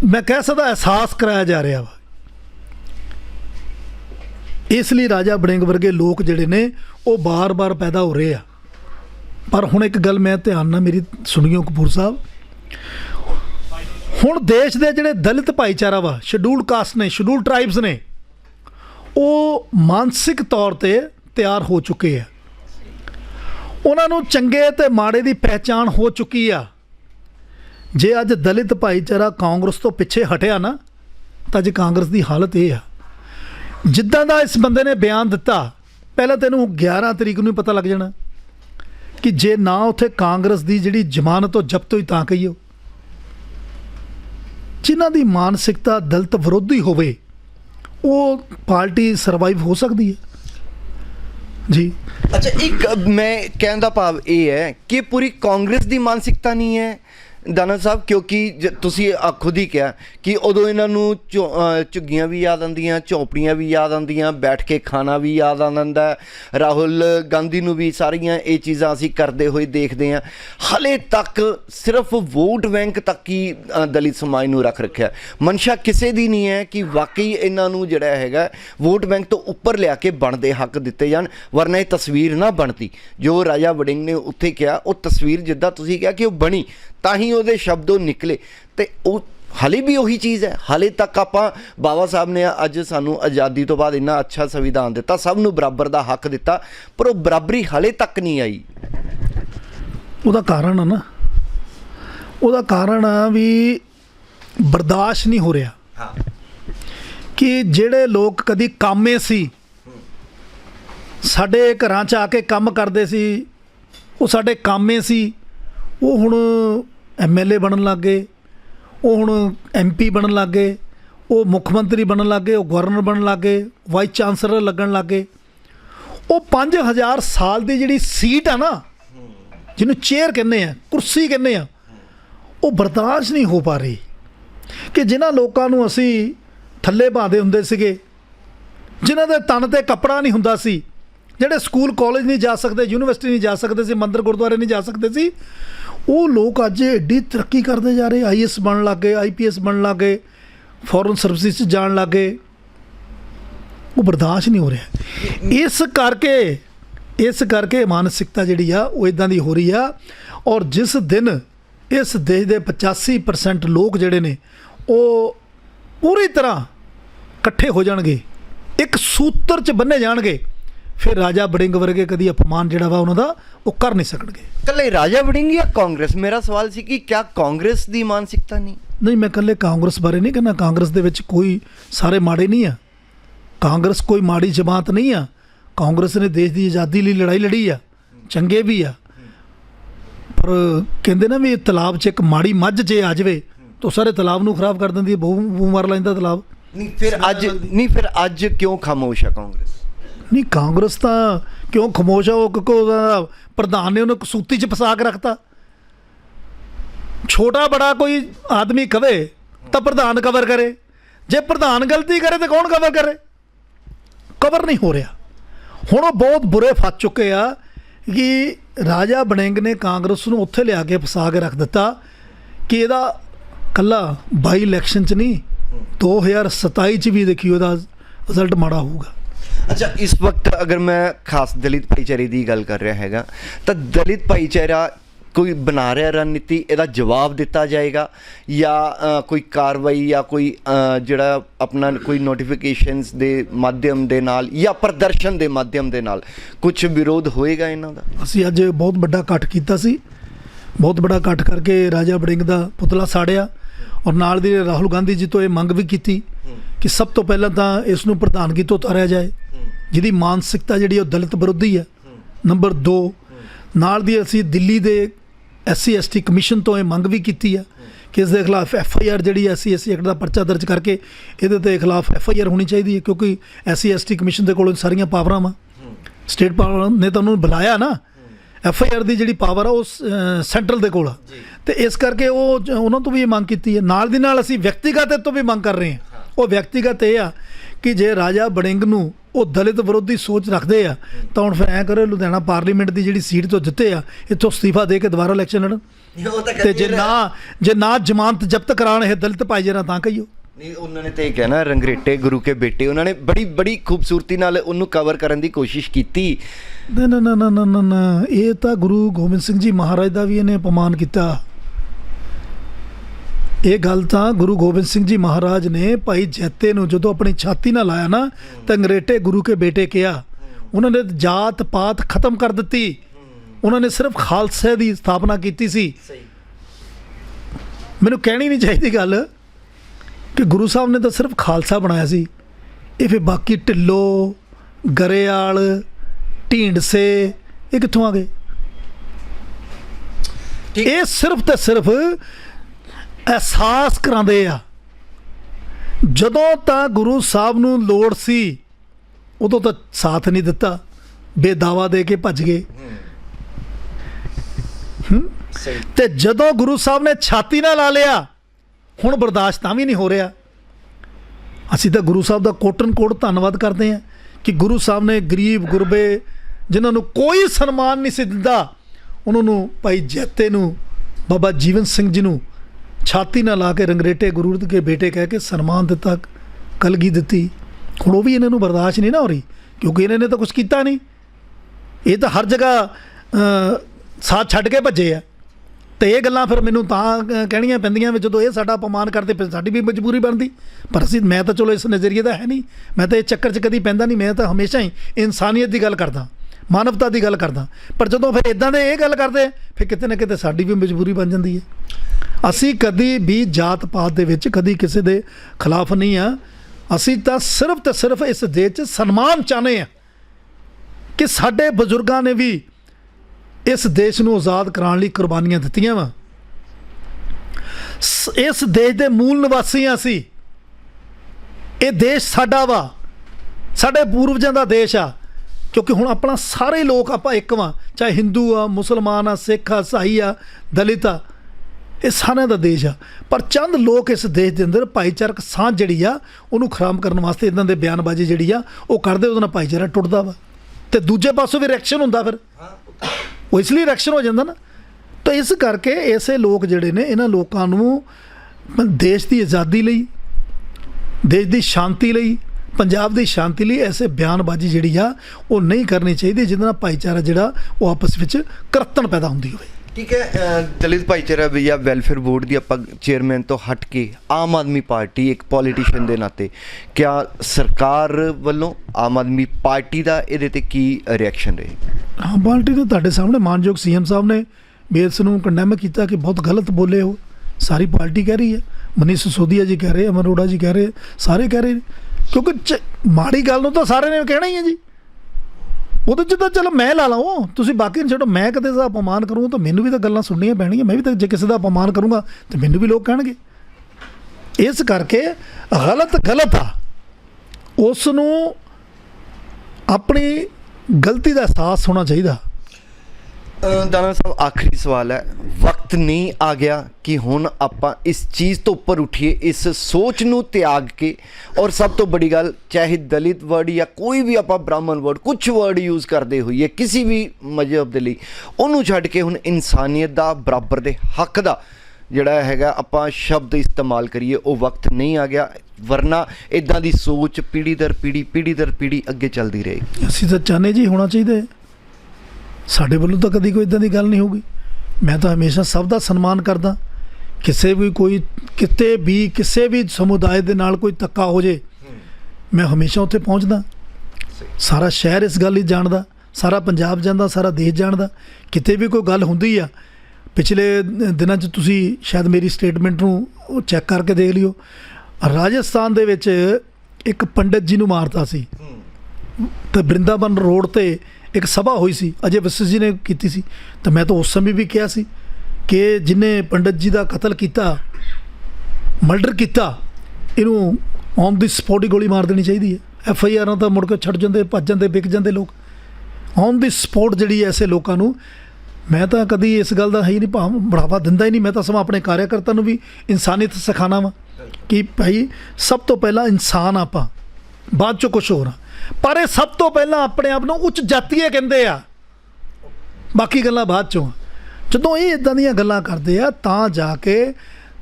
ਮੈਂ ਕਹਿ ਸਕਦਾ ਅਹਿਸਾਸ ਕਰਾਇਆ ਜਾ ਰਿਹਾ ਵਾ। ਇਸ ਲਈ ਰਾਜਾ ਬੜਿੰਗ ਵਰਗੇ ਲੋਕ ਜਿਹੜੇ ਨੇ, ਉਹ ਬਾਰ-ਬਾਰ ਪੈਦਾ ਹੋ ਰਹੇ ਆ। ਪਰ ਹੁਣ ਇੱਕ ਗੱਲ ਮੈਂ ਧਿਆਨ ਨਾਲ ਮੇਰੀ ਸੁਣਿਓ ਕਪੂਰ ਸਾਹਿਬ। ਹੁਣ ਦੇਸ਼ ਦੇ ਜਿਹੜੇ ਦਲਿਤ ਭਾਈਚਾਰਾ ਵਾ, ਸ਼ਡਿਊਲ ਕਾਸਟ ਨੇ ਸ਼ਡਿਊਲਡ ਟ੍ਰਾਈਬਸ ਨੇ, ਉਹ ਮਾਨਸਿਕ ਤੌਰ ਤੇ ਤਿਆਰ ਹੋ ਚੁੱਕੇ ਆ। ਉਹਨਾਂ ਨੂੰ ਚੰਗੇ ਤੇ ਮਾੜੇ ਦੀ ਪਹਿਚਾਣ ਹੋ ਚੁੱਕੀ ਆ। ਜੇ ਅੱਜ ਦਲਿਤ ਭਾਈਚਾਰਾ ਕਾਂਗਰਸ ਤੋਂ ਪਿੱਛੇ ਹਟਿਆ ਨਾ, ਤਾਂ ਅੱਜ ਕਾਂਗਰਸ ਦੀ ਹਾਲਤ ਇਹ ਆ। ਜਿੱਦਾਂ ਦਾ ਇਸ ਬੰਦੇ ਨੇ ਬਿਆਨ ਦਿੱਤਾ, ਪਹਿਲਾਂ ਤੈਨੂੰ 11 ਤਰੀਕ ਨੂੰ ਹੀ ਪਤਾ ਲੱਗ ਜਾਣਾ ਕਿ ਜੇ ਨਾ ਉੱਥੇ ਕਾਂਗਰਸ ਦੀ ਜਿਹੜੀ ਜ਼ਮਾਨਤ ਉਹ ਜ਼ਬਤ ਹੋਈ ਤਾਂ ਕਹੀਓ। ਜਿਨ੍ਹਾਂ ਦੀ ਮਾਨਸਿਕਤਾ ਦਲਿਤ ਵਿਰੋਧੀ ਹੋਵੇ, ਉਹ ਪਾਰਟੀ ਸਰਵਾਈਵ ਹੋ ਸਕਦੀ ਹੈ। ਜੀ। ਅੱਛਾ, ਇੱਕ ਮੈਂ ਕਹਿਣ ਦਾ ਭਾਵ ਇਹ ਹੈ ਕਿ ਪੂਰੀ ਕਾਂਗਰਸ ਦੀ ਮਾਨਸਿਕਤਾ ਨਹੀਂ ਹੈ ਦਾਨਾ ਸਾਹਿਬ, ਕਿਉਂਕਿ ਜ- ਤੁਸੀਂ ਖੁਦ ਹੀ ਕਿਹਾ ਕਿ ਉਦੋਂ ਇਹਨਾਂ ਨੂੰ ਝੁ- ਝੁੱਗੀਆਂ ਵੀ ਯਾਦ ਆਉਂਦੀਆਂ, ਝੌਂਪੜੀਆਂ ਵੀ ਯਾਦ ਆਉਂਦੀਆਂ, ਬੈਠ ਕੇ ਖਾਣਾ ਵੀ ਯਾਦ ਆ ਜਾਂਦਾ ਰਾਹੁਲ ਗਾਂਧੀ ਨੂੰ ਵੀ ਸਾਰੀਆਂ ਇਹ ਚੀਜ਼ਾਂ ਅਸੀਂ ਕਰਦੇ ਹੋਏ ਦੇਖਦੇ ਹਾਂ। ਹਲੇ ਤੱਕ ਸਿਰਫ ਵੋਟ ਬੈਂਕ ਤੱਕ ਹੀ ਦਲਿਤ ਸਮਾਜ ਨੂੰ ਰੱਖ ਰੱਖਿਆ। ਮਨਸ਼ਾ ਕਿਸੇ ਦੀ ਨਹੀਂ ਹੈ ਕਿ ਵਾਕਈ ਇਹਨਾਂ ਨੂੰ ਜਿਹੜਾ ਹੈਗਾ, ਵੋਟ ਬੈਂਕ ਤੋਂ ਉੱਪਰ ਲਿਆ ਕੇ ਬਣਦੇ ਹੱਕ ਦਿੱਤੇ ਜਾਣ, ਵਰਨਾ ਇਹ ਤਸਵੀਰ ਨਾ ਬਣਦੀ। ਜੋ ਰਾਜਾ ਵੜਿੰਗ ਨੇ ਉੱਥੇ ਕਿਹਾ, ਉਹ ਤਸਵੀਰ ਜਿੱਦਾਂ ਤੁਸੀਂ ਕਿਹਾ ਕਿ ਉਹ ਬਣੀ ਤਾਂ ਹੀ ਉਹਦੇ ਸ਼ਬਦੋਂ ਨਿਕਲੇ। ਤੇ ਉਹ ਹਲੇ ਵੀ ਉਹੀ ਚੀਜ਼ ਹੈ। ਹਲੇ ਤੱਕ ਆਪਾਂ ਬਾਬਾ ਸਾਹਿਬ ਨੇ ਅੱਜ ਸਾਨੂੰ ਆਜ਼ਾਦੀ ਤੋਂ ਬਾਅਦ ਇੰਨਾ ਅੱਛਾ ਸੰਵਿਧਾਨ ਦਿੱਤਾ ਸਭ ਨੂੰ ਬਰਾਬਰ ਦਾ ਹੱਕ ਦਿੱਤਾ ਪਰ ਉਹ ਬਰਾਬਰੀ ਹਲੇ ਤੱਕ ਨਹੀਂ ਆਈ। ਉਹਦਾ ਕਾਰਨ ਆ ਨਾ। ਉਹਦਾ ਕਾਰਨ ਆ ਵੀ ਬਰਦਾਸ਼ਤ ਨਹੀਂ ਹੋ ਰਿਹਾ। ਹਾਂ। ਕਿ ਜਿਹੜੇ ਲੋਕ ਕਦੀ ਕਾਮੇ ਸੀ ਸਾਡੇ ਘਰਾਂ 'ਚ ਆ ਕੇ ਕੰਮ ਕਰਦੇ ਸੀ ਉਹ ਸਾਡੇ ਕਾਮੇ ਸੀ ਉਹ ਹੁਣ ਐਮਐਲਏ ਬਣਨ ਲੱਗ ਗਏ, ਉਹ ਹੁਣ ਐਮਪੀ ਬਣਨ ਲੱਗ ਗਏ, ਉਹ ਮੁੱਖ ਮੰਤਰੀ ਬਣਨ ਲੱਗ ਗਏ, ਉਹ ਗਵਰਨਰ ਬਣਨ ਲੱਗ ਗਏ ਵਾਈਸ ਚਾਂਸਲਰ ਲੱਗਣ ਲੱਗ ਗਏ। ਉਹ 5000 ਸਾਲ ਦੀ ਜਿਹੜੀ ਸੀਟ ਆ ਨਾ, ਜਿਹਨੂੰ ਚੇਅਰ ਕਹਿੰਦੇ ਆ, ਕੁਰਸੀ ਕਹਿੰਦੇ ਆ, ਉਹ ਬਰਦਾਸ਼ਤ ਨਹੀਂ ਹੋ ਪਾ ਰਹੀ। ਕਿ ਜਿਨ੍ਹਾਂ ਲੋਕਾਂ ਨੂੰ ਅਸੀਂ ਥੱਲੇ ਪਾਉਂਦੇ ਹੁੰਦੇ ਸੀਗੇ, ਜਿਨ੍ਹਾਂ ਦੇ ਤਨ ਤੇ ਕੱਪੜਾ ਨਹੀਂ ਹੁੰਦਾ ਸੀ ਜਿਹੜੇ ਸਕੂਲ, ਕਾਲਜ ਨਹੀਂ ਜਾ ਸਕਦੇ, ਯੂਨੀਵਰਸਿਟੀ ਨਹੀਂ ਜਾ ਸਕਦੇ ਸੀ, ਮੰਦਰ, ਗੁਰਦੁਆਰੇ ਨਹੀਂ ਜਾ ਸਕਦੇ ਸੀ, ਉਹ ਲੋਕ ਅੱਜ ਏਡੀ ਤਰੱਕੀ ਕਰਦੇ ਜਾ ਰਹੇ ਆਈਐਸ ਬਣਨ ਲੱਗ ਗਏ ਆਈਪੀਐਸ ਬਣਨ ਲੱਗ ਗਏ, ਫੋਰਨ ਸਰਵਿਸਿਸ 'ਚ ਜਾਣ ਲੱਗ ਗਏ। ਉਹ ਬਰਦਾਸ਼ਤ ਨਹੀਂ ਹੋ ਰਿਹਾ। ਇਸ ਕਰਕੇ ਇਸ ਕਰਕੇ ਮਾਨਸਿਕਤਾ ਜਿਹੜੀ ਆ, ਉਹ ਇਦਾਂ ਦੀ ਹੋ ਰਹੀ ਆ, ਔਰ ਜਿਸ ਦਿਨ ਇਸ ਦੇਸ਼ ਦੇ 85% ਲੋਕ ਜਿਹੜੇ ਨੇ, ਉਹ ਪੂਰੀ ਤਰ੍ਹਾਂ ਇਕੱਠੇ ਹੋ ਜਾਣਗੇ, ਇੱਕ ਸੂਤਰ 'ਚ ਬੰਨੇ ਜਾਣਗੇ। ਫਿਰ ਰਾਜਾ ਬੜਿੰਗ ਵਰਗੇ ਕਦੀ ਅਪਮਾਨ ਜਿਹੜਾ ਵਾ ਉਹਨਾਂ ਦਾ ਉਹ ਕਰ ਨਹੀਂ ਸਕਣਗੇ। ਕੱਲੇ ਰਾਜਾ ਵੜਿੰਗ ਜਾਂ ਕਾਂਗਰਸ? ਮੇਰਾ ਸਵਾਲ ਸੀ ਕਿ ਕਿਆ ਕਾਂਗਰਸ ਦੀ ਮਾਨਸਿਕਤਾ ਨਹੀਂ? ਨਹੀਂ ਮੈਂ ਇਕੱਲੇ ਕਾਂਗਰਸ ਬਾਰੇ ਨਹੀਂ ਕਹਿੰਦਾ। ਕਾਂਗਰਸ ਦੇ ਵਿੱਚ ਕੋਈ ਸਾਰੇ ਮਾੜੇ ਨਹੀਂ ਆ। ਕਾਂਗਰਸ ਕੋਈ ਮਾੜੀ ਜਮਾਤ ਨਹੀਂ ਆ। ਕਾਂਗਰਸ ਨੇ ਦੇਸ਼ ਦੀ ਆਜ਼ਾਦੀ ਲਈ ਲੜਾਈ ਲੜੀ ਆ। ਚੰਗੇ ਵੀ ਆ। ਪਰ ਕਹਿੰਦੇ ਨਾ ਵੀ ਤਲਾਬ 'ਚ ਇੱਕ ਮਾੜੀ ਮੱਝ ਜੇ ਆ ਜਾਵੇ ਤਾਂ ਸਾਰੇ ਤਲਾਬ ਨੂੰ ਖਰਾਬ ਕਰ ਦਿੰਦੀ ਹੈ ਬਹੂ ਬਹੂ ਮਾਰ ਲੈਂਦਾ ਤਲਾਬ। ਨਹੀਂ ਫਿਰ ਅੱਜ ਨਹੀਂ ਫਿਰ ਅੱਜ ਕਿਉਂ ਖਾਮੋਸ਼ ਹੈ ਕਾਂਗਰਸ? ਨਹੀਂ ਕਾਂਗਰਸ ਤਾਂ ਕਿਉਂ ਖਮੋਸ਼ ਆ? ਉਹ ਕਿਉਂਕਿ ਉਹਦਾ ਪ੍ਰਧਾਨ ਨੇ ਉਹਨੂੰ ਕਸੂਤੀ 'ਚ ਫਸਾ ਕੇ ਰੱਖਤਾ। ਛੋਟਾ ਬੜਾ ਕੋਈ ਆਦਮੀ ਕਵੇ ਤਾਂ ਪ੍ਰਧਾਨ ਕਵਰ ਕਰੇ। ਜੇ ਪ੍ਰਧਾਨ ਗਲਤੀ ਕਰੇ ਤਾਂ ਕੌਣ ਕਵਰ ਕਰੇ? ਕਵਰ ਨਹੀਂ ਹੋ ਰਿਹਾ। ਹੁਣ ਉਹ ਬਹੁਤ ਬੁਰੇ ਫਸ ਚੁੱਕੇ ਆ ਕਿ ਰਾਜਾ ਬਣਿੰਗ ਨੇ ਕਾਂਗਰਸ ਨੂੰ ਉੱਥੇ ਲਿਆ ਕੇ ਫਸਾ ਕੇ ਰੱਖ ਦਿੱਤਾ ਕਿ ਇਹਦਾ ਕੱਲਾ ਬਾਈ ਇਲੈਕਸ਼ਨ 'ਚ ਨਹੀਂ 2027 'ਚ ਵੀ ਦੇਖੀ ਉਹਦਾ ਰਿਜ਼ਲਟ ਮਾੜਾ ਹੋਊਗਾ। ਅੱਛਾ, ਇਸ ਵਕਤ ਅਗਰ ਮੈਂ ਖਾਸ ਦਲਿਤ ਭਾਈਚਾਰੇ ਦੀ ਗੱਲ ਕਰ ਰਿਹਾ ਹੈਗਾ, ਤਾਂ ਦਲਿਤ ਭਾਈਚਾਰਾ ਕੋਈ ਬਣਾ ਰਿਹਾ ਰਣਨੀਤੀ, ਇਹਦਾ ਜਵਾਬ ਦਿੱਤਾ ਜਾਏਗਾ ਜਾਂ ਕੋਈ ਕਾਰਵਾਈ ਜਾਂ ਕੋਈ ਜਿਹੜਾ ਆਪਣਾ ਕੋਈ ਨੋਟੀਫਿਕੇਸ਼ਨਸ ਦੇ ਮਾਧਿਅਮ ਦੇ ਨਾਲ ਜਾਂ ਪ੍ਰਦਰਸ਼ਨ ਦੇ ਮਾਧਿਅਮ ਦੇ ਨਾਲ ਕੁਝ ਵਿਰੋਧ ਹੋਏਗਾ ਇਹਨਾਂ ਦਾ? ਅਸੀਂ ਅੱਜ ਬਹੁਤ ਵੱਡਾ ਇਕੱਠ ਕੀਤਾ ਸੀ। ਬਹੁਤ ਵੱਡਾ ਇਕੱਠ ਕਰਕੇ ਰਾਜਾ ਬੜਿੰਗ ਦਾ ਪੁਤਲਾ ਸਾੜਿਆ। ਔਰ ਨਾਲ ਦੀ ਰਾਹੁਲ ਗਾਂਧੀ ਜੀ ਤੋਂ ਇਹ ਮੰਗ ਵੀ ਕੀਤੀ ਕਿ ਸਭ ਤੋਂ ਪਹਿਲਾਂ ਤਾਂ ਇਸ ਨੂੰ ਪ੍ਰਧਾਨਗੀ ਤੋਂ ਉਤਾਰਿਆ ਜਾਏ। ਜਿਹਦੀ ਮਾਨਸਿਕਤਾ ਜਿਹੜੀ ਉਹ ਦਲਿਤ ਵਿਰੋਧੀ ਹੈ ਨੰਬਰ 2 ਨਾਲ ਦੀ ਅਸੀਂ ਦਿੱਲੀ ਦੇ ਐਸਸੀ ਐਸਟੀ ਕਮਿਸ਼ਨ ਤੋਂ ਇਹ ਮੰਗ ਵੀ ਕੀਤੀ ਆ ਕਿ ਇਸ ਦੇ ਖਿਲਾਫ ਐਫ ਆਈ ਆਰ ਜਿਹੜੀ ਐਸਸੀ ਐਸਸੀ ਐਕਟ ਦਾ ਪਰਚਾ ਦਰਜ ਕਰਕੇ ਇਹਦੇ ਤੇ ਖਿਲਾਫ ਐਫ ਆਈ ਆਰ ਹੋਣੀ ਚਾਹੀਦੀ ਹੈ ਕਿਉਂਕਿ ਐਸਸੀ ਐਸਟੀ ਕਮਿਸ਼ਨ ਦੇ ਕੋਲ ਸਾਰੀਆਂ ਪਾਵਰਾਂ ਵਾ। ਸਟੇਟ ਪਾਵਰ ਨੇ ਤਾਂ ਉਹਨੂੰ ਬੁਲਾਇਆ ਨਾ। ਐਫ ਆਈ ਆਰ ਦੀ ਜਿਹੜੀ ਪਾਵਰ ਆ ਉਹ ਸੈਂਟਰਲ ਦੇ ਕੋਲ ਆ। ਤੇ ਇਸ ਕਰਕੇ ਉਹ ਉਹਨਾਂ ਤੋਂ ਵੀ ਇਹ ਮੰਗ ਕੀਤੀ ਹੈ। ਨਾਲ ਦੀ ਨਾਲ ਅਸੀਂ ਵਿਅਕਤੀਗਤ ਤੋਂ ਵੀ ਮੰਗ ਕਰ ਰਹੇ ਹਾਂ। ਉਹ ਵਿਅਕਤੀਗਤ ਇਹ ਆ ਕਿ ਜੇ ਰਾਜਾ ਬੜਿੰਗ ਨੂੰ ਉਹ ਦਲਿਤ ਵਿਰੋਧੀ ਸੋਚ ਰੱਖਦੇ ਆ ਤਾਂ ਹੁਣ ਫਿਰ ਐ ਕਰੋ ਲੁਧਿਆਣਾ ਪਾਰਲੀਮੈਂਟ ਦੀ ਜਿਹੜੀ ਸੀਟ ਤੋਂ ਜਿੱਤੇ ਆ ਇੱਥੋਂ ਅਸਤੀਫਾ ਦੇ ਕੇ ਦੁਬਾਰਾ ਇਲੈਕਸ਼ਨ ਲੜਨ। ਤੇ ਜੇ ਨਾ ਜੇ ਨਾ ਜ਼ਮਾਨਤ ਜ਼ਬਤ ਕਰਾਣ ਇਹ ਦਲਿਤ ਭਾਈਚਾਰਾ ਤਾਂ ਕਹੀਓ। ਨਹੀਂ ਉਹਨਾਂ ਨੇ ਤੇ ਇਹ ਕਹਿਣਾ ਰੰਗਰੇਟੇ ਗੁਰੂ ਕੇ ਬੇਟੇ ਉਹਨਾਂ ਨੇ ਬੜੀ ਬੜੀ ਖੂਬਸੂਰਤੀ ਨਾਲ ਉਹਨੂੰ ਕਵਰ ਕਰਨ ਦੀ ਕੋਸ਼ਿਸ਼ ਕੀਤੀ। ਨਾ ਨਾ ਨਾ ਨਾ ਨਾ ਨਾ ਨਾ ਇਹ ਤਾਂ ਗੁਰੂ ਗੋਬਿੰਦ ਸਿੰਘ ਜੀ ਮਹਾਰਾਜ ਦਾ ਵੀ ਇਹਨੇ ਅਪਮਾਨ ਕੀਤਾ। ਇਹ ਗੱਲ ਤਾਂ ਗੁਰੂ ਗੋਬਿੰਦ ਸਿੰਘ ਜੀ ਮਹਾਰਾਜ ਨੇ ਭਾਈ ਜੈਤੇ ਨੂੰ ਜਦੋਂ ਆਪਣੀ ਛਾਤੀ ਨਾਲ ਲਾਇਆ ਨਾ ਤਾਂ ਅੰਗਰੇਟੇ ਗੁਰੂ ਕੇ ਬੇਟੇ ਕਿਹਾ। ਉਹਨਾਂ ਨੇ ਜਾਤ ਪਾਤ ਖਤਮ ਕਰ ਦਿੱਤੀ। ਉਹਨਾਂ ਨੇ ਸਿਰਫ ਖਾਲਸੇ ਦੀ ਸਥਾਪਨਾ ਕੀਤੀ ਸੀ। ਮੈਨੂੰ ਕਹਿਣੀ ਨਹੀਂ ਚਾਹੀਦੀ ਗੱਲ। ਕਿ ਗੁਰੂ ਸਾਹਿਬ ਨੇ ਤਾਂ ਸਿਰਫ ਖਾਲਸਾ ਬਣਾਇਆ ਸੀ। ਇਹ ਫਿਰ ਬਾਕੀ ਢਿੱਲੋ ਗਰੇਵਾਲ ਢੀਂਡਸੇ ਇਹ ਕਿੱਥੋਂ ਆ ਗਏ। ਇਹ ਸਿਰਫ ਤੇ ਸਿਰਫ ਅਹਿਸਾਸ ਕਰਾਉਂਦੇ ਆ। ਜਦੋਂ ਤਾਂ ਗੁਰੂ ਸਾਹਿਬ ਨੂੰ ਲੋੜ ਸੀ ਉਦੋਂ ਤਾਂ ਸਾਥ ਨਹੀਂ ਦਿੱਤਾ। ਬੇਦਾਵਾ ਦੇ ਕੇ ਭੱਜ ਗਏ। ਤੇ ਜਦੋਂ ਗੁਰੂ ਸਾਹਿਬ ਨੇ ਛਾਤੀ ਨਾਲ ਲਾ ਲਿਆ ਹੁਣ ਬਰਦਾਸ਼ਤ ਤਾਂ ਵੀ ਨਹੀਂ ਹੋ ਰਿਹਾ। ਅਸੀਂ ਤਾਂ ਗੁਰੂ ਸਾਹਿਬ ਦਾ ਕੋਟਨ ਕੋਟ ਧੰਨਵਾਦ ਕਰਦੇ ਹਾਂ ਕਿ ਗੁਰੂ ਸਾਹਿਬ ਨੇ ਗਰੀਬ, ਗੁਰਬੇ ਜਿਨ੍ਹਾਂ ਨੂੰ ਕੋਈ ਸਨਮਾਨ ਨਹੀਂ ਸੀ ਦਿੰਦਾ, ਉਹਨਾਂ ਨੂੰ ਭਾਈ ਜੈਤੇ ਨੂੰ, ਬਾਬਾ ਜੀਵਨ ਸਿੰਘ ਜੀ ਨੂੰ ਛਾਤੀ ਨਾਲ ਲਾ ਕੇ ਰੰਗਰੇਟੇ ਗੁਰੂ ਕੇ ਬੇਟੇ ਕਹਿ ਕੇ ਸਨਮਾਨ ਦਿੱਤਾ, ਕਲਗੀ ਦਿੱਤੀ। ਹੁਣ ਉਹ ਵੀ ਇਹਨਾਂ ਨੂੰ ਬਰਦਾਸ਼ਤ ਨਹੀਂ ਨਾ ਹੋ ਰਹੀ, ਕਿਉਂਕਿ ਇਹਨਾਂ ਨੇ ਤਾਂ ਕੁਝ ਕੀਤਾ ਨਹੀਂ। ਇਹ ਤਾਂ ਹਰ ਜਗ੍ਹਾ ਸਾਥ ਛੱਡ ਕੇ ਭੱਜੇ ਆ। ਤੇ ਇਹ ਗੱਲਾਂ ਫਿਰ ਮੈਨੂੰ ਤਾਂ ਅ, ਕਹਿਣੀਆਂ ਪੈਂਦੀਆਂ ਵੀ ਜਦੋਂ ਇਹ ਸਾਡਾ ਅਪਮਾਨ ਕਰਦੇ ਫਿਰ ਸਾਡੀ ਵੀ ਮਜਬੂਰੀ ਬਣਦੀ। ਪਰ ਅਸੀਂ ਮੈਂ ਤਾਂ ਚਲੋ ਇਸ ਨਜ਼ਰੀਏ ਦਾ ਹੈ ਨਹੀਂ। ਮੈਂ ਤਾਂ ਇਹ ਚੱਕਰ 'ਚ ਕਦੀ ਪੈਂਦਾ ਨਹੀਂ ਮੈਂ ਤਾਂ ਹਮੇਸ਼ਾ ਹੀ ਇਨਸਾਨੀਅਤ ਦੀ ਗੱਲ ਕਰਦਾ ਮਾਨਵਤਾ ਦੀ ਗੱਲ ਕਰਦਾ। ਪਰ ਜਦੋਂ ਫਿਰ ਇਦਾਂ ਦੇ ਇਹ ਗੱਲ ਕਰਦੇ ਫਿਰ ਕਿਤੇ ਨਾ ਕਿਤੇ ਸਾਡੀ ਵੀ ਮਜਬੂਰੀ ਬਣ ਜਾਂਦੀ ਹੈ। ਅਸੀਂ ਕਦੀ ਵੀ ਜਾਤ ਪਾਤ ਦੇ ਵਿੱਚ ਕਦੀ ਕਿਸੇ ਦੇ ਖਿਲਾਫ ਨਹੀਂ ਆ ਅਸੀਂ ਤਾਂ ਸਿਰਫ ਤੇ ਸਿਰਫ ਇਸ ਦੇਸ਼ 'ਚ ਸਨਮਾਨ ਚਾਹੁੰਦੇ ਆ ਕਿ ਸਾਡੇ ਬਜ਼ੁਰਗਾਂ ਨੇ ਵੀ ਇਸ ਦੇਸ਼ ਨੂੰ ਆਜ਼ਾਦ ਕਰਾਉਣ ਲਈ ਕੁਰਬਾਨੀਆਂ ਦਿੱਤੀਆਂ ਵਾ। ਇਸ ਦੇਸ਼ ਦੇ ਮੂਲ ਨਿਵਾਸੀ ਹਾਂ ਅਸੀਂ ਇਹ ਦੇਸ਼ ਸਾਡਾ ਵਾ। ਸਾਡੇ ਪੂਰਵਜਾਂ ਦਾ ਦੇਸ਼ ਆ। ਕਿਉਂਕਿ ਹੁਣ ਆਪਣਾ ਸਾਰੇ ਲੋਕ ਆਪਾਂ ਇੱਕ ਵਾਂ। ਚਾਹੇ ਹਿੰਦੂ ਆ, ਮੁਸਲਮਾਨ ਆ, ਸਿੱਖ ਆ ਸਾਈ ਆ, ਦਲਿਤ ਆ। ਇਹ ਸਾਰਿਆਂ ਦਾ ਦੇਸ਼ ਆ। ਪਰ ਚੰਦ ਲੋਕ ਇਸ ਦੇਸ਼ ਦੇ ਅੰਦਰ ਭਾਈਚਾਰਕ ਸਾਂਝ ਜਿਹੜੀ ਆ, ਉਹਨੂੰ ਖਰਾਬ ਕਰਨ ਵਾਸਤੇ ਇਦਾਂ ਦੇ ਬਿਆਨਬਾਜ਼ੀ ਜਿਹੜੀ ਆ, ਉਹ ਕਰਦੇ ਉਹਦੇ ਨਾਲ ਭਾਈਚਾਰਾ ਟੁੱਟਦਾ ਵਾ। ਤੇ ਦੂਜੇ ਪਾਸੋਂ ਵੀ ਰਿਐਕਸ਼ਨ ਹੁੰਦਾ ਫਿਰ। ਉਹ ਇਸ ਲਈ ਰਿਐਕਸ਼ਨ ਹੋ ਜਾਂਦਾ ਨਾ। ਤਾਂ ਇਸ ਕਰਕੇ ਐਸੇ ਲੋਕ ਜਿਹੜੇ ਨੇ, ਇਹਨਾਂ ਲੋਕਾਂ ਨੂੰ ਦੇਸ਼ ਦੀ ਆਜ਼ਾਦੀ ਲਈ, ਦੇਸ਼ ਦੀ ਸ਼ਾਂਤੀ ਲਈ, ਪੰਜਾਬ ਦੀ ਸ਼ਾਂਤੀ ਲਈ ਐਸੇ ਬਿਆਨਬਾਜ਼ੀ ਜਿਹੜੀ ਆ, ਉਹ ਨਹੀਂ ਕਰਨੀ ਚਾਹੀਦੀ, ਜਿਹਦੇ ਨਾਲ ਭਾਈਚਾਰਾ ਜਿਹੜਾ ਉਹ ਆਪਸ ਵਿੱਚ ਕਰਤਨ ਪੈਦਾ ਹੁੰਦੀ ਹੋਵੇ। ਠੀਕ ਹੈ ਦਲਿਤ ਭਾਈਚਾਰਾ ਵੀ ਜਾਂ ਵੈਲਫੇਅਰ ਬੋਰਡ ਦੀ ਆਪਾਂ ਚੇਅਰਮੈਨ ਤੋਂ ਹਟ ਕੇ ਆਮ ਆਦਮੀ ਪਾਰਟੀ ਇੱਕ ਪੋਲੀਟੀਸ਼ੀਅਨ ਦੇ ਨਾਤੇ, ਕਿਆ ਸਰਕਾਰ ਵੱਲੋਂ ਆਮ ਆਦਮੀ ਪਾਰਟੀ ਦਾ ਇਹਦੇ ਤੇ ਕੀ ਰਿਐਕਸ਼ਨ ਰਹੇ? ਹਾਂ ਪਾਰਟੀ ਤਾਂ ਤੁਹਾਡੇ ਸਾਹਮਣੇ ਮਾਨਯੋਗ ਸੀਐਮ ਸਾਹਿਬ ਨੇ ਵੀ ਨੂੰ ਕੰਡੈਮ ਕੀਤਾ ਕਿ ਬਹੁਤ ਗਲਤ ਬੋਲੇ ਹੋ ਸਾਰੀ ਪਾਰਟੀ ਕਹਿ ਰਹੀ ਹੈ, ਮਨੀਸ਼ ਸਿਸੋਦੀਆ ਜੀ ਕਹਿ ਰਹੇ, ਅਮਨ ਅਰੋੜਾ ਜੀ ਕਹਿ ਰਹੇ, ਸਾਰੇ ਕਹਿ ਰਹੇ ਨੇ। ਕਿਉਂਕਿ ਚ- ਮਾੜੀ ਗੱਲ ਨੂੰ ਤਾਂ ਸਾਰੇ ਨੇ ਕਹਿਣਾ ਹੀ ਹੈ ਜੀ। ਉਹਦੇ ਚ ਤਾਂ ਚਲੋ ਮੈਂ ਲਾ ਲਵਾਂ ਤੁਸੀਂ ਬਾਕੀ ਨੂੰ ਛੱਡੋ, ਮੈਂ ਕਦੇ ਦਾ ਅਪਮਾਨ ਕਰੂੰ ਤਾਂ ਮੈਨੂੰ ਵੀ ਤਾਂ ਗੱਲਾਂ ਸੁਣਨੀਆਂ ਪੈਣਗੀਆਂ, ਮੈਂ ਵੀ ਤਾਂ ਜੇ ਕਿਸੇ ਦਾ ਅਪਮਾਨ ਕਰੂੰਗਾ ਤਾਂ ਮੈਨੂੰ ਵੀ ਲੋਕ ਕਹਿਣਗੇ। ਇਸ ਕਰਕੇ ਗਲਤ ਗਲਤ ਆ। ਉਸ ਨੂੰ ਆਪਣੀ ਗਲਤੀ ਦਾ ਅਹਿਸਾਸ ਹੋਣਾ ਚਾਹੀਦਾ। ਦਾਨਾ ਸਾਹਿਬ ਆਖਰੀ ਸਵਾਲ ਹੈ। ਵਕਤ ਨਹੀਂ ਆ ਗਿਆ ਕਿ ਹੁਣ ਆਪਾਂ ਇਸ ਚੀਜ਼ ਤੋਂ ਉੱਪਰ ਉੱਠੀਏ, ਇਸ ਸੋਚ ਨੂੰ ਤਿਆਗ ਕੇ। ਔਰ ਸਭ ਤੋਂ ਬੜੀ ਗੱਲ, ਚਾਹੇ ਦਲਿਤ ਵਰਡ ਜਾਂ ਕੋਈ ਵੀ ਆਪਾਂ ਬ੍ਰਾਹਮਣ ਵਰਡ ਕੁਝ ਵਰਡ ਯੂਜ਼ ਕਰਦੇ ਹੋਈਏ, ਕਿਸੇ ਵੀ ਮਜ਼ਹਬ ਦੇ ਲਈ, ਉਹਨੂੰ ਛੱਡ ਕੇ ਹੁਣ ਇਨਸਾਨੀਅਤ ਦਾ, ਬਰਾਬਰ ਦੇ ਹੱਕ ਦਾ ਜਿਹੜਾ ਹੈਗਾ, ਆਪਾਂ ਸ਼ਬਦ ਇਸਤੇਮਾਲ ਕਰੀਏ, ਉਹ ਵਕਤ ਨਹੀਂ ਆ ਗਿਆ। ਵਰਨਾ ਇਦਾਂ ਦੀ ਸੋਚ ਪੀੜੀ ਦਰ ਪੀੜੀ ਪੀੜੀ ਦਰ ਪੀੜੀ ਅੱਗੇ ਚੱਲਦੀ ਰਹੇਗੀ। ਅਸੀਂ ਤਾਂ ਚਾਹੁੰਦੇ ਜੀ ਹੋਣਾ ਚਾਹੀਦਾ ਹੈ। ਸਾਡੇ ਵੱਲੋਂ ਤਾਂ ਕਦੀ ਕੋਈ ਇਦਾਂ ਦੀ ਗੱਲ ਨਹੀਂ ਹੋਊਗੀ। ਮੈਂ ਤਾਂ ਹਮੇਸ਼ਾ ਸਭ ਦਾ ਸਨਮਾਨ ਕਰਦਾ। ਕਿਸੇ ਵੀ ਕੋਈ, ਕਿਤੇ ਵੀ, ਕਿਸੇ ਵੀ ਸਮੁਦਾਇ ਦੇ ਨਾਲ ਕੋਈ ਧੱਕਾ ਹੋ ਜੇ, ਮੈਂ ਹਮੇਸ਼ਾ ਉੱਥੇ ਪਹੁੰਚਦਾ। ਸਾਰਾ ਸ਼ਹਿਰ ਇਸ ਗੱਲ ਹੀ ਜਾਣਦਾ, ਸਾਰਾ ਪੰਜਾਬ ਜਾਂਦਾ, ਸਾਰਾ ਦੇਸ਼ ਜਾਣਦਾ। ਕਿਤੇ ਵੀ ਕੋਈ ਗੱਲ ਹੁੰਦੀ ਆ, ਪਿਛਲੇ ਦਿਨਾਂ 'ਚ ਤੁਸੀਂ ਸ਼ਾਇਦ ਮੇਰੀ ਸਟੇਟਮੈਂਟ ਨੂੰ ਚੈੱਕ ਕਰਕੇ ਦੇਖ ਲਿਓ। ਰਾਜਸਥਾਨ ਦੇ ਵਿੱਚ ਇੱਕ ਪੰਡਿਤ ਜੀ ਨੂੰ ਮਾਰਤਾ ਸੀ। ਤੇ ਬ੍ਰਿੰਦਾਵਨ ਰੋਡ ਤੇ ਇੱਕ ਸਭਾ ਹੋਈ ਸੀ, ਅਜੇ ਵਸਿਸ਼ ਜੀ ਨੇ ਕੀਤੀ ਸੀ। ਤਾਂ ਮੈਂ ਤਾਂ ਉਸ ਸਮੇਂ ਵੀ ਕਿਹਾ ਸੀ ਕਿ ਜਿਨੇ ਪੰਡਿਤ ਜੀ ਦਾ ਕਤਲ ਕੀਤਾ, ਮਰਡਰ ਕੀਤਾ, ਇਹਨੂੰ ਔਨ ਦੀ ਸਪੌਟ ਹੀ ਗੋਲੀ ਮਾਰ ਦੇਣੀ ਚਾਹੀਦੀ ਹੈ। ਐਫ ਆਈ ਆਰਾਂ ਤਾਂ ਮੁੜ ਕੇ ਛੱਡ ਜਾਂਦੇ, ਭੱਜ ਜਾਂਦੇ, ਵਿਕ ਜਾਂਦੇ ਲੋਕ। ਔਨ ਦੀ ਸਪੌਟ ਜਿਹੜੀ ਐਸੇ ਲੋਕਾਂ ਨੂੰ, ਮੈਂ ਤਾਂ ਕਦੀ ਇਸ ਗੱਲ ਦਾ ਹੈ ਹੀ ਨਹੀਂ, ਭਾਵ ਬੜਾਵਾ ਦਿੰਦਾ ਹੀ ਨਹੀਂ। ਮੈਂ ਤਾਂ ਸਮਾਂ ਆਪਣੇ ਕਾਰਿਆਕਰਤਾ ਨੂੰ ਵੀ ਇਨਸਾਨੀਅਤ ਸਿਖਾਣਾ ਵਾ ਕਿ ਭਾਈ ਸਭ ਤੋਂ ਪਹਿਲਾਂ ਇਨਸਾਨ ਆਪਾਂ, ਬਾਅਦ ਚੋਂ ਕੁਝ ਹੋਰ ਆ। ਪਰ ਇਹ ਸਭ ਤੋਂ ਪਹਿਲਾਂ ਆਪਣੇ ਆਪ ਨੂੰ ਉੱਚ ਜਾਤੀਏ ਕਹਿੰਦੇ ਆ। ਬਾਕੀ ਗੱਲਾਂ ਬਾਅਦ ਚੋਂ ਜਦੋਂ ਇਹ ਇਦਾਂ ਦੀਆਂ ਗੱਲਾਂ ਕਰਦੇ ਆ, ਤਾਂ ਜਾ ਕੇ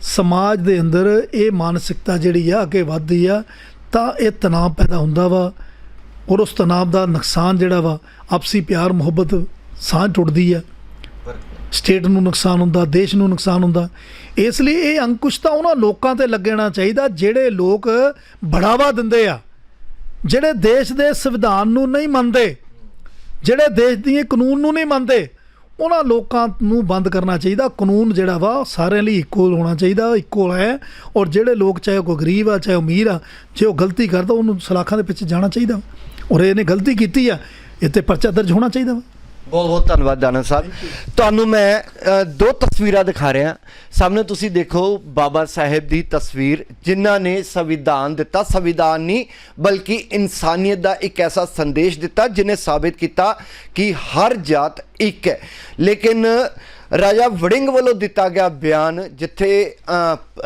ਸਮਾਜ ਦੇ ਅੰਦਰ ਇਹ ਮਾਨਸਿਕਤਾ ਜਿਹੜੀ ਆ, ਅੱਗੇ ਵੱਧਦੀ ਆ, ਤਾਂ ਇਹ ਤਣਾਅ ਪੈਦਾ ਹੁੰਦਾ ਵਾ ਔਰ ਉਸ ਤਣਾਅ ਦਾ ਨੁਕਸਾਨ ਜਿਹੜਾ ਵਾ, ਆਪਸੀ ਪਿਆਰ, ਮੁਹੱਬਤ ਸਾਂਝ ਟੁੱਟਦੀ ਆ। ਸਟੇਟ ਨੂੰ ਨੁਕਸਾਨ ਹੁੰਦਾ, ਦੇਸ਼ ਨੂੰ ਨੁਕਸਾਨ ਹੁੰਦਾ। ਇਸ ਲਈ ਇਹ ਅੰਕੁਸ਼ ਤਾਂ ਉਹਨਾਂ ਲੋਕਾਂ ਤੇ ਲੱਗਣਾ ਚਾਹੀਦਾ ਜਿਹੜੇ ਲੋਕ ਬੜਾਵਾ ਦਿੰਦੇ ਆ। ਜਿਹੜੇ ਦੇਸ਼ ਦੇ ਸੰਵਿਧਾਨ ਨੂੰ ਨਹੀਂ ਮੰਨਦੇ, ਜਿਹੜੇ ਦੇਸ਼ ਦੇ ਕਾਨੂੰਨ ਨੂੰ ਨਹੀਂ ਮੰਨਦੇ, ਉਹਨਾਂ ਲੋਕਾਂ ਨੂੰ ਬੰਦ ਕਰਨਾ ਚਾਹੀਦਾ। ਕਾਨੂੰਨ ਜਿਹੜਾ ਵਾ ਉਹ ਸਾਰਿਆਂ ਲਈ ਇਕੁਅਲ ਹੋਣਾ ਚਾਹੀਦਾ ਇਕੁਅਲ ਹੈ। ਔਰ ਜਿਹੜੇ ਲੋਕ ਚਾਹੇ ਕੋਈ ਗਰੀਬ ਆ, ਚਾਹੇ ਅਮੀਰ ਆ, ਜੇ ਉਹ ਗਲਤੀ ਕਰਦਾ, ਉਹਨੂੰ ਸਲਾਖਾਂ ਦੇ ਪਿੱਛੇ ਜਾਣਾ ਚਾਹੀਦਾ। ਔਰ ਇਹਨੇ ਗਲਤੀ ਕੀਤੀ ਆ ਇਹ ਤੇ ਪਰਚਾ ਦਰਜ ਹੋਣਾ ਚਾਹੀਦਾ ਵਾ। ਬਹੁਤ ਬਹੁਤ ਧੰਨਵਾਦ ਦਾਨਵ ਸਾਹਿਬ। ਤੁਹਾਨੂੰ ਮੈਂ ਅ, ਦੋ ਤਸਵੀਰਾਂ ਦਿਖਾ ਰਿਹਾ। ਸਾਹਮਣੇ ਤੁਸੀਂ ਦੇਖੋ ਬਾਬਾ ਸਾਹਿਬ ਦੀ ਤਸਵੀਰ ਜਿਨ੍ਹਾਂ ਨੇ ਸੰਵਿਧਾਨ ਦਿੱਤਾ। ਸੰਵਿਧਾਨ ਨਹੀਂ ਬਲਕਿ ਇਨਸਾਨੀਅਤ ਦਾ ਇੱਕ ਐਸਾ ਸੰਦੇਸ਼ ਦਿੱਤਾ ਜਿਨੇ ਸਾਬਿਤ ਕੀਤਾ ਕਿ ਹਰ ਜਾਤ ਇੱਕ ਹੈ। ਲੇਕਿਨ ਰਾਜਾ ਵੜਿੰਗ ਵੱਲੋਂ ਦਿੱਤਾ ਗਿਆ ਬਿਆਨ ਜਿੱਥੇ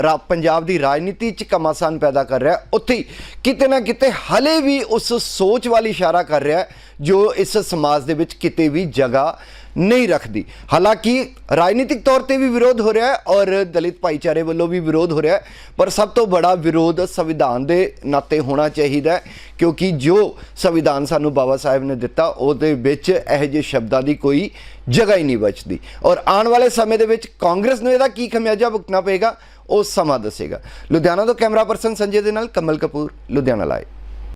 ਰਾ- ਪੰਜਾਬ ਦੀ ਰਾਜਨੀਤੀ 'ਚ ਕਮਾਸਾਨ ਪੈਦਾ ਕਰ ਰਿਹਾ, ਉੱਥੇ ਹੀ ਕਿਤੇ ਨਾ ਕਿਤੇ ਹਲੇ ਵੀ ਉਸ ਸੋਚ ਵੱਲ ਇਸ਼ਾਰਾ ਕਰ ਰਿਹਾ ਜੋ ਇਸ ਸਮਾਜ ਦੇ ਵਿੱਚ ਕਿਤੇ ਵੀ ਜਗ੍ਹਾ ਨਹੀਂ ਰੱਖਦੀ। ਹਾਲਾਂਕਿ ਰਾਜਨੀਤਿਕ ਤੌਰ ਤੇ ਵੀ ਵਿਰੋਧ ਹੋ ਰਿਹਾ ਹੈ ਔਰ ਦਲਿਤ ਭਾਈਚਾਰੇ ਵੱਲੋਂ ਵੀ ਵਿਰੋਧ ਹੋ ਰਿਹਾ ਹੈ, ਪਰ ਸਭ ਤੋਂ ਬੜਾ ਵਿਰੋਧ ਸੰਵਿਧਾਨ ਦੇ ਨਾਤੇ ਹੋਣਾ ਚਾਹੀਦਾ ਹੈ, ਕਿਉਂਕਿ ਜੋ ਸੰਵਿਧਾਨ ਸਾਨੂੰ ਬਾਬਾ ਸਾਹਿਬ ਨੇ ਦਿੱਤਾ, ਉਹਦੇ ਵਿੱਚ ਇਹੋ ਜਿਹੇ ਸ਼ਬਦਾਂ ਦੀ ਕੋਈ ਜਗ੍ਹਾ ਹੀ ਨਹੀਂ ਬਚਦੀ। ਔਰ ਆਉਣ ਵਾਲੇ ਸਮੇਂ ਦੇ ਵਿੱਚ ਕਾਂਗਰਸ ਨੂੰ ਇਹਦਾ ਕੀ ਖਮਿਆਜਾ ਭੁਗਤਣਾ ਪਏਗਾ, ਉਹ ਸਮਾਂ ਦੱਸੇਗਾ। ਲੁਧਿਆਣਾ ਤੋਂ ਕੈਮਰਾ ਪਰਸਨ ਸੰਜੇ ਦੇ ਨਾਲ ਕਮਲ ਕਪੂਰ, ਲੁਧਿਆਣਾ ਲਾਈਵ।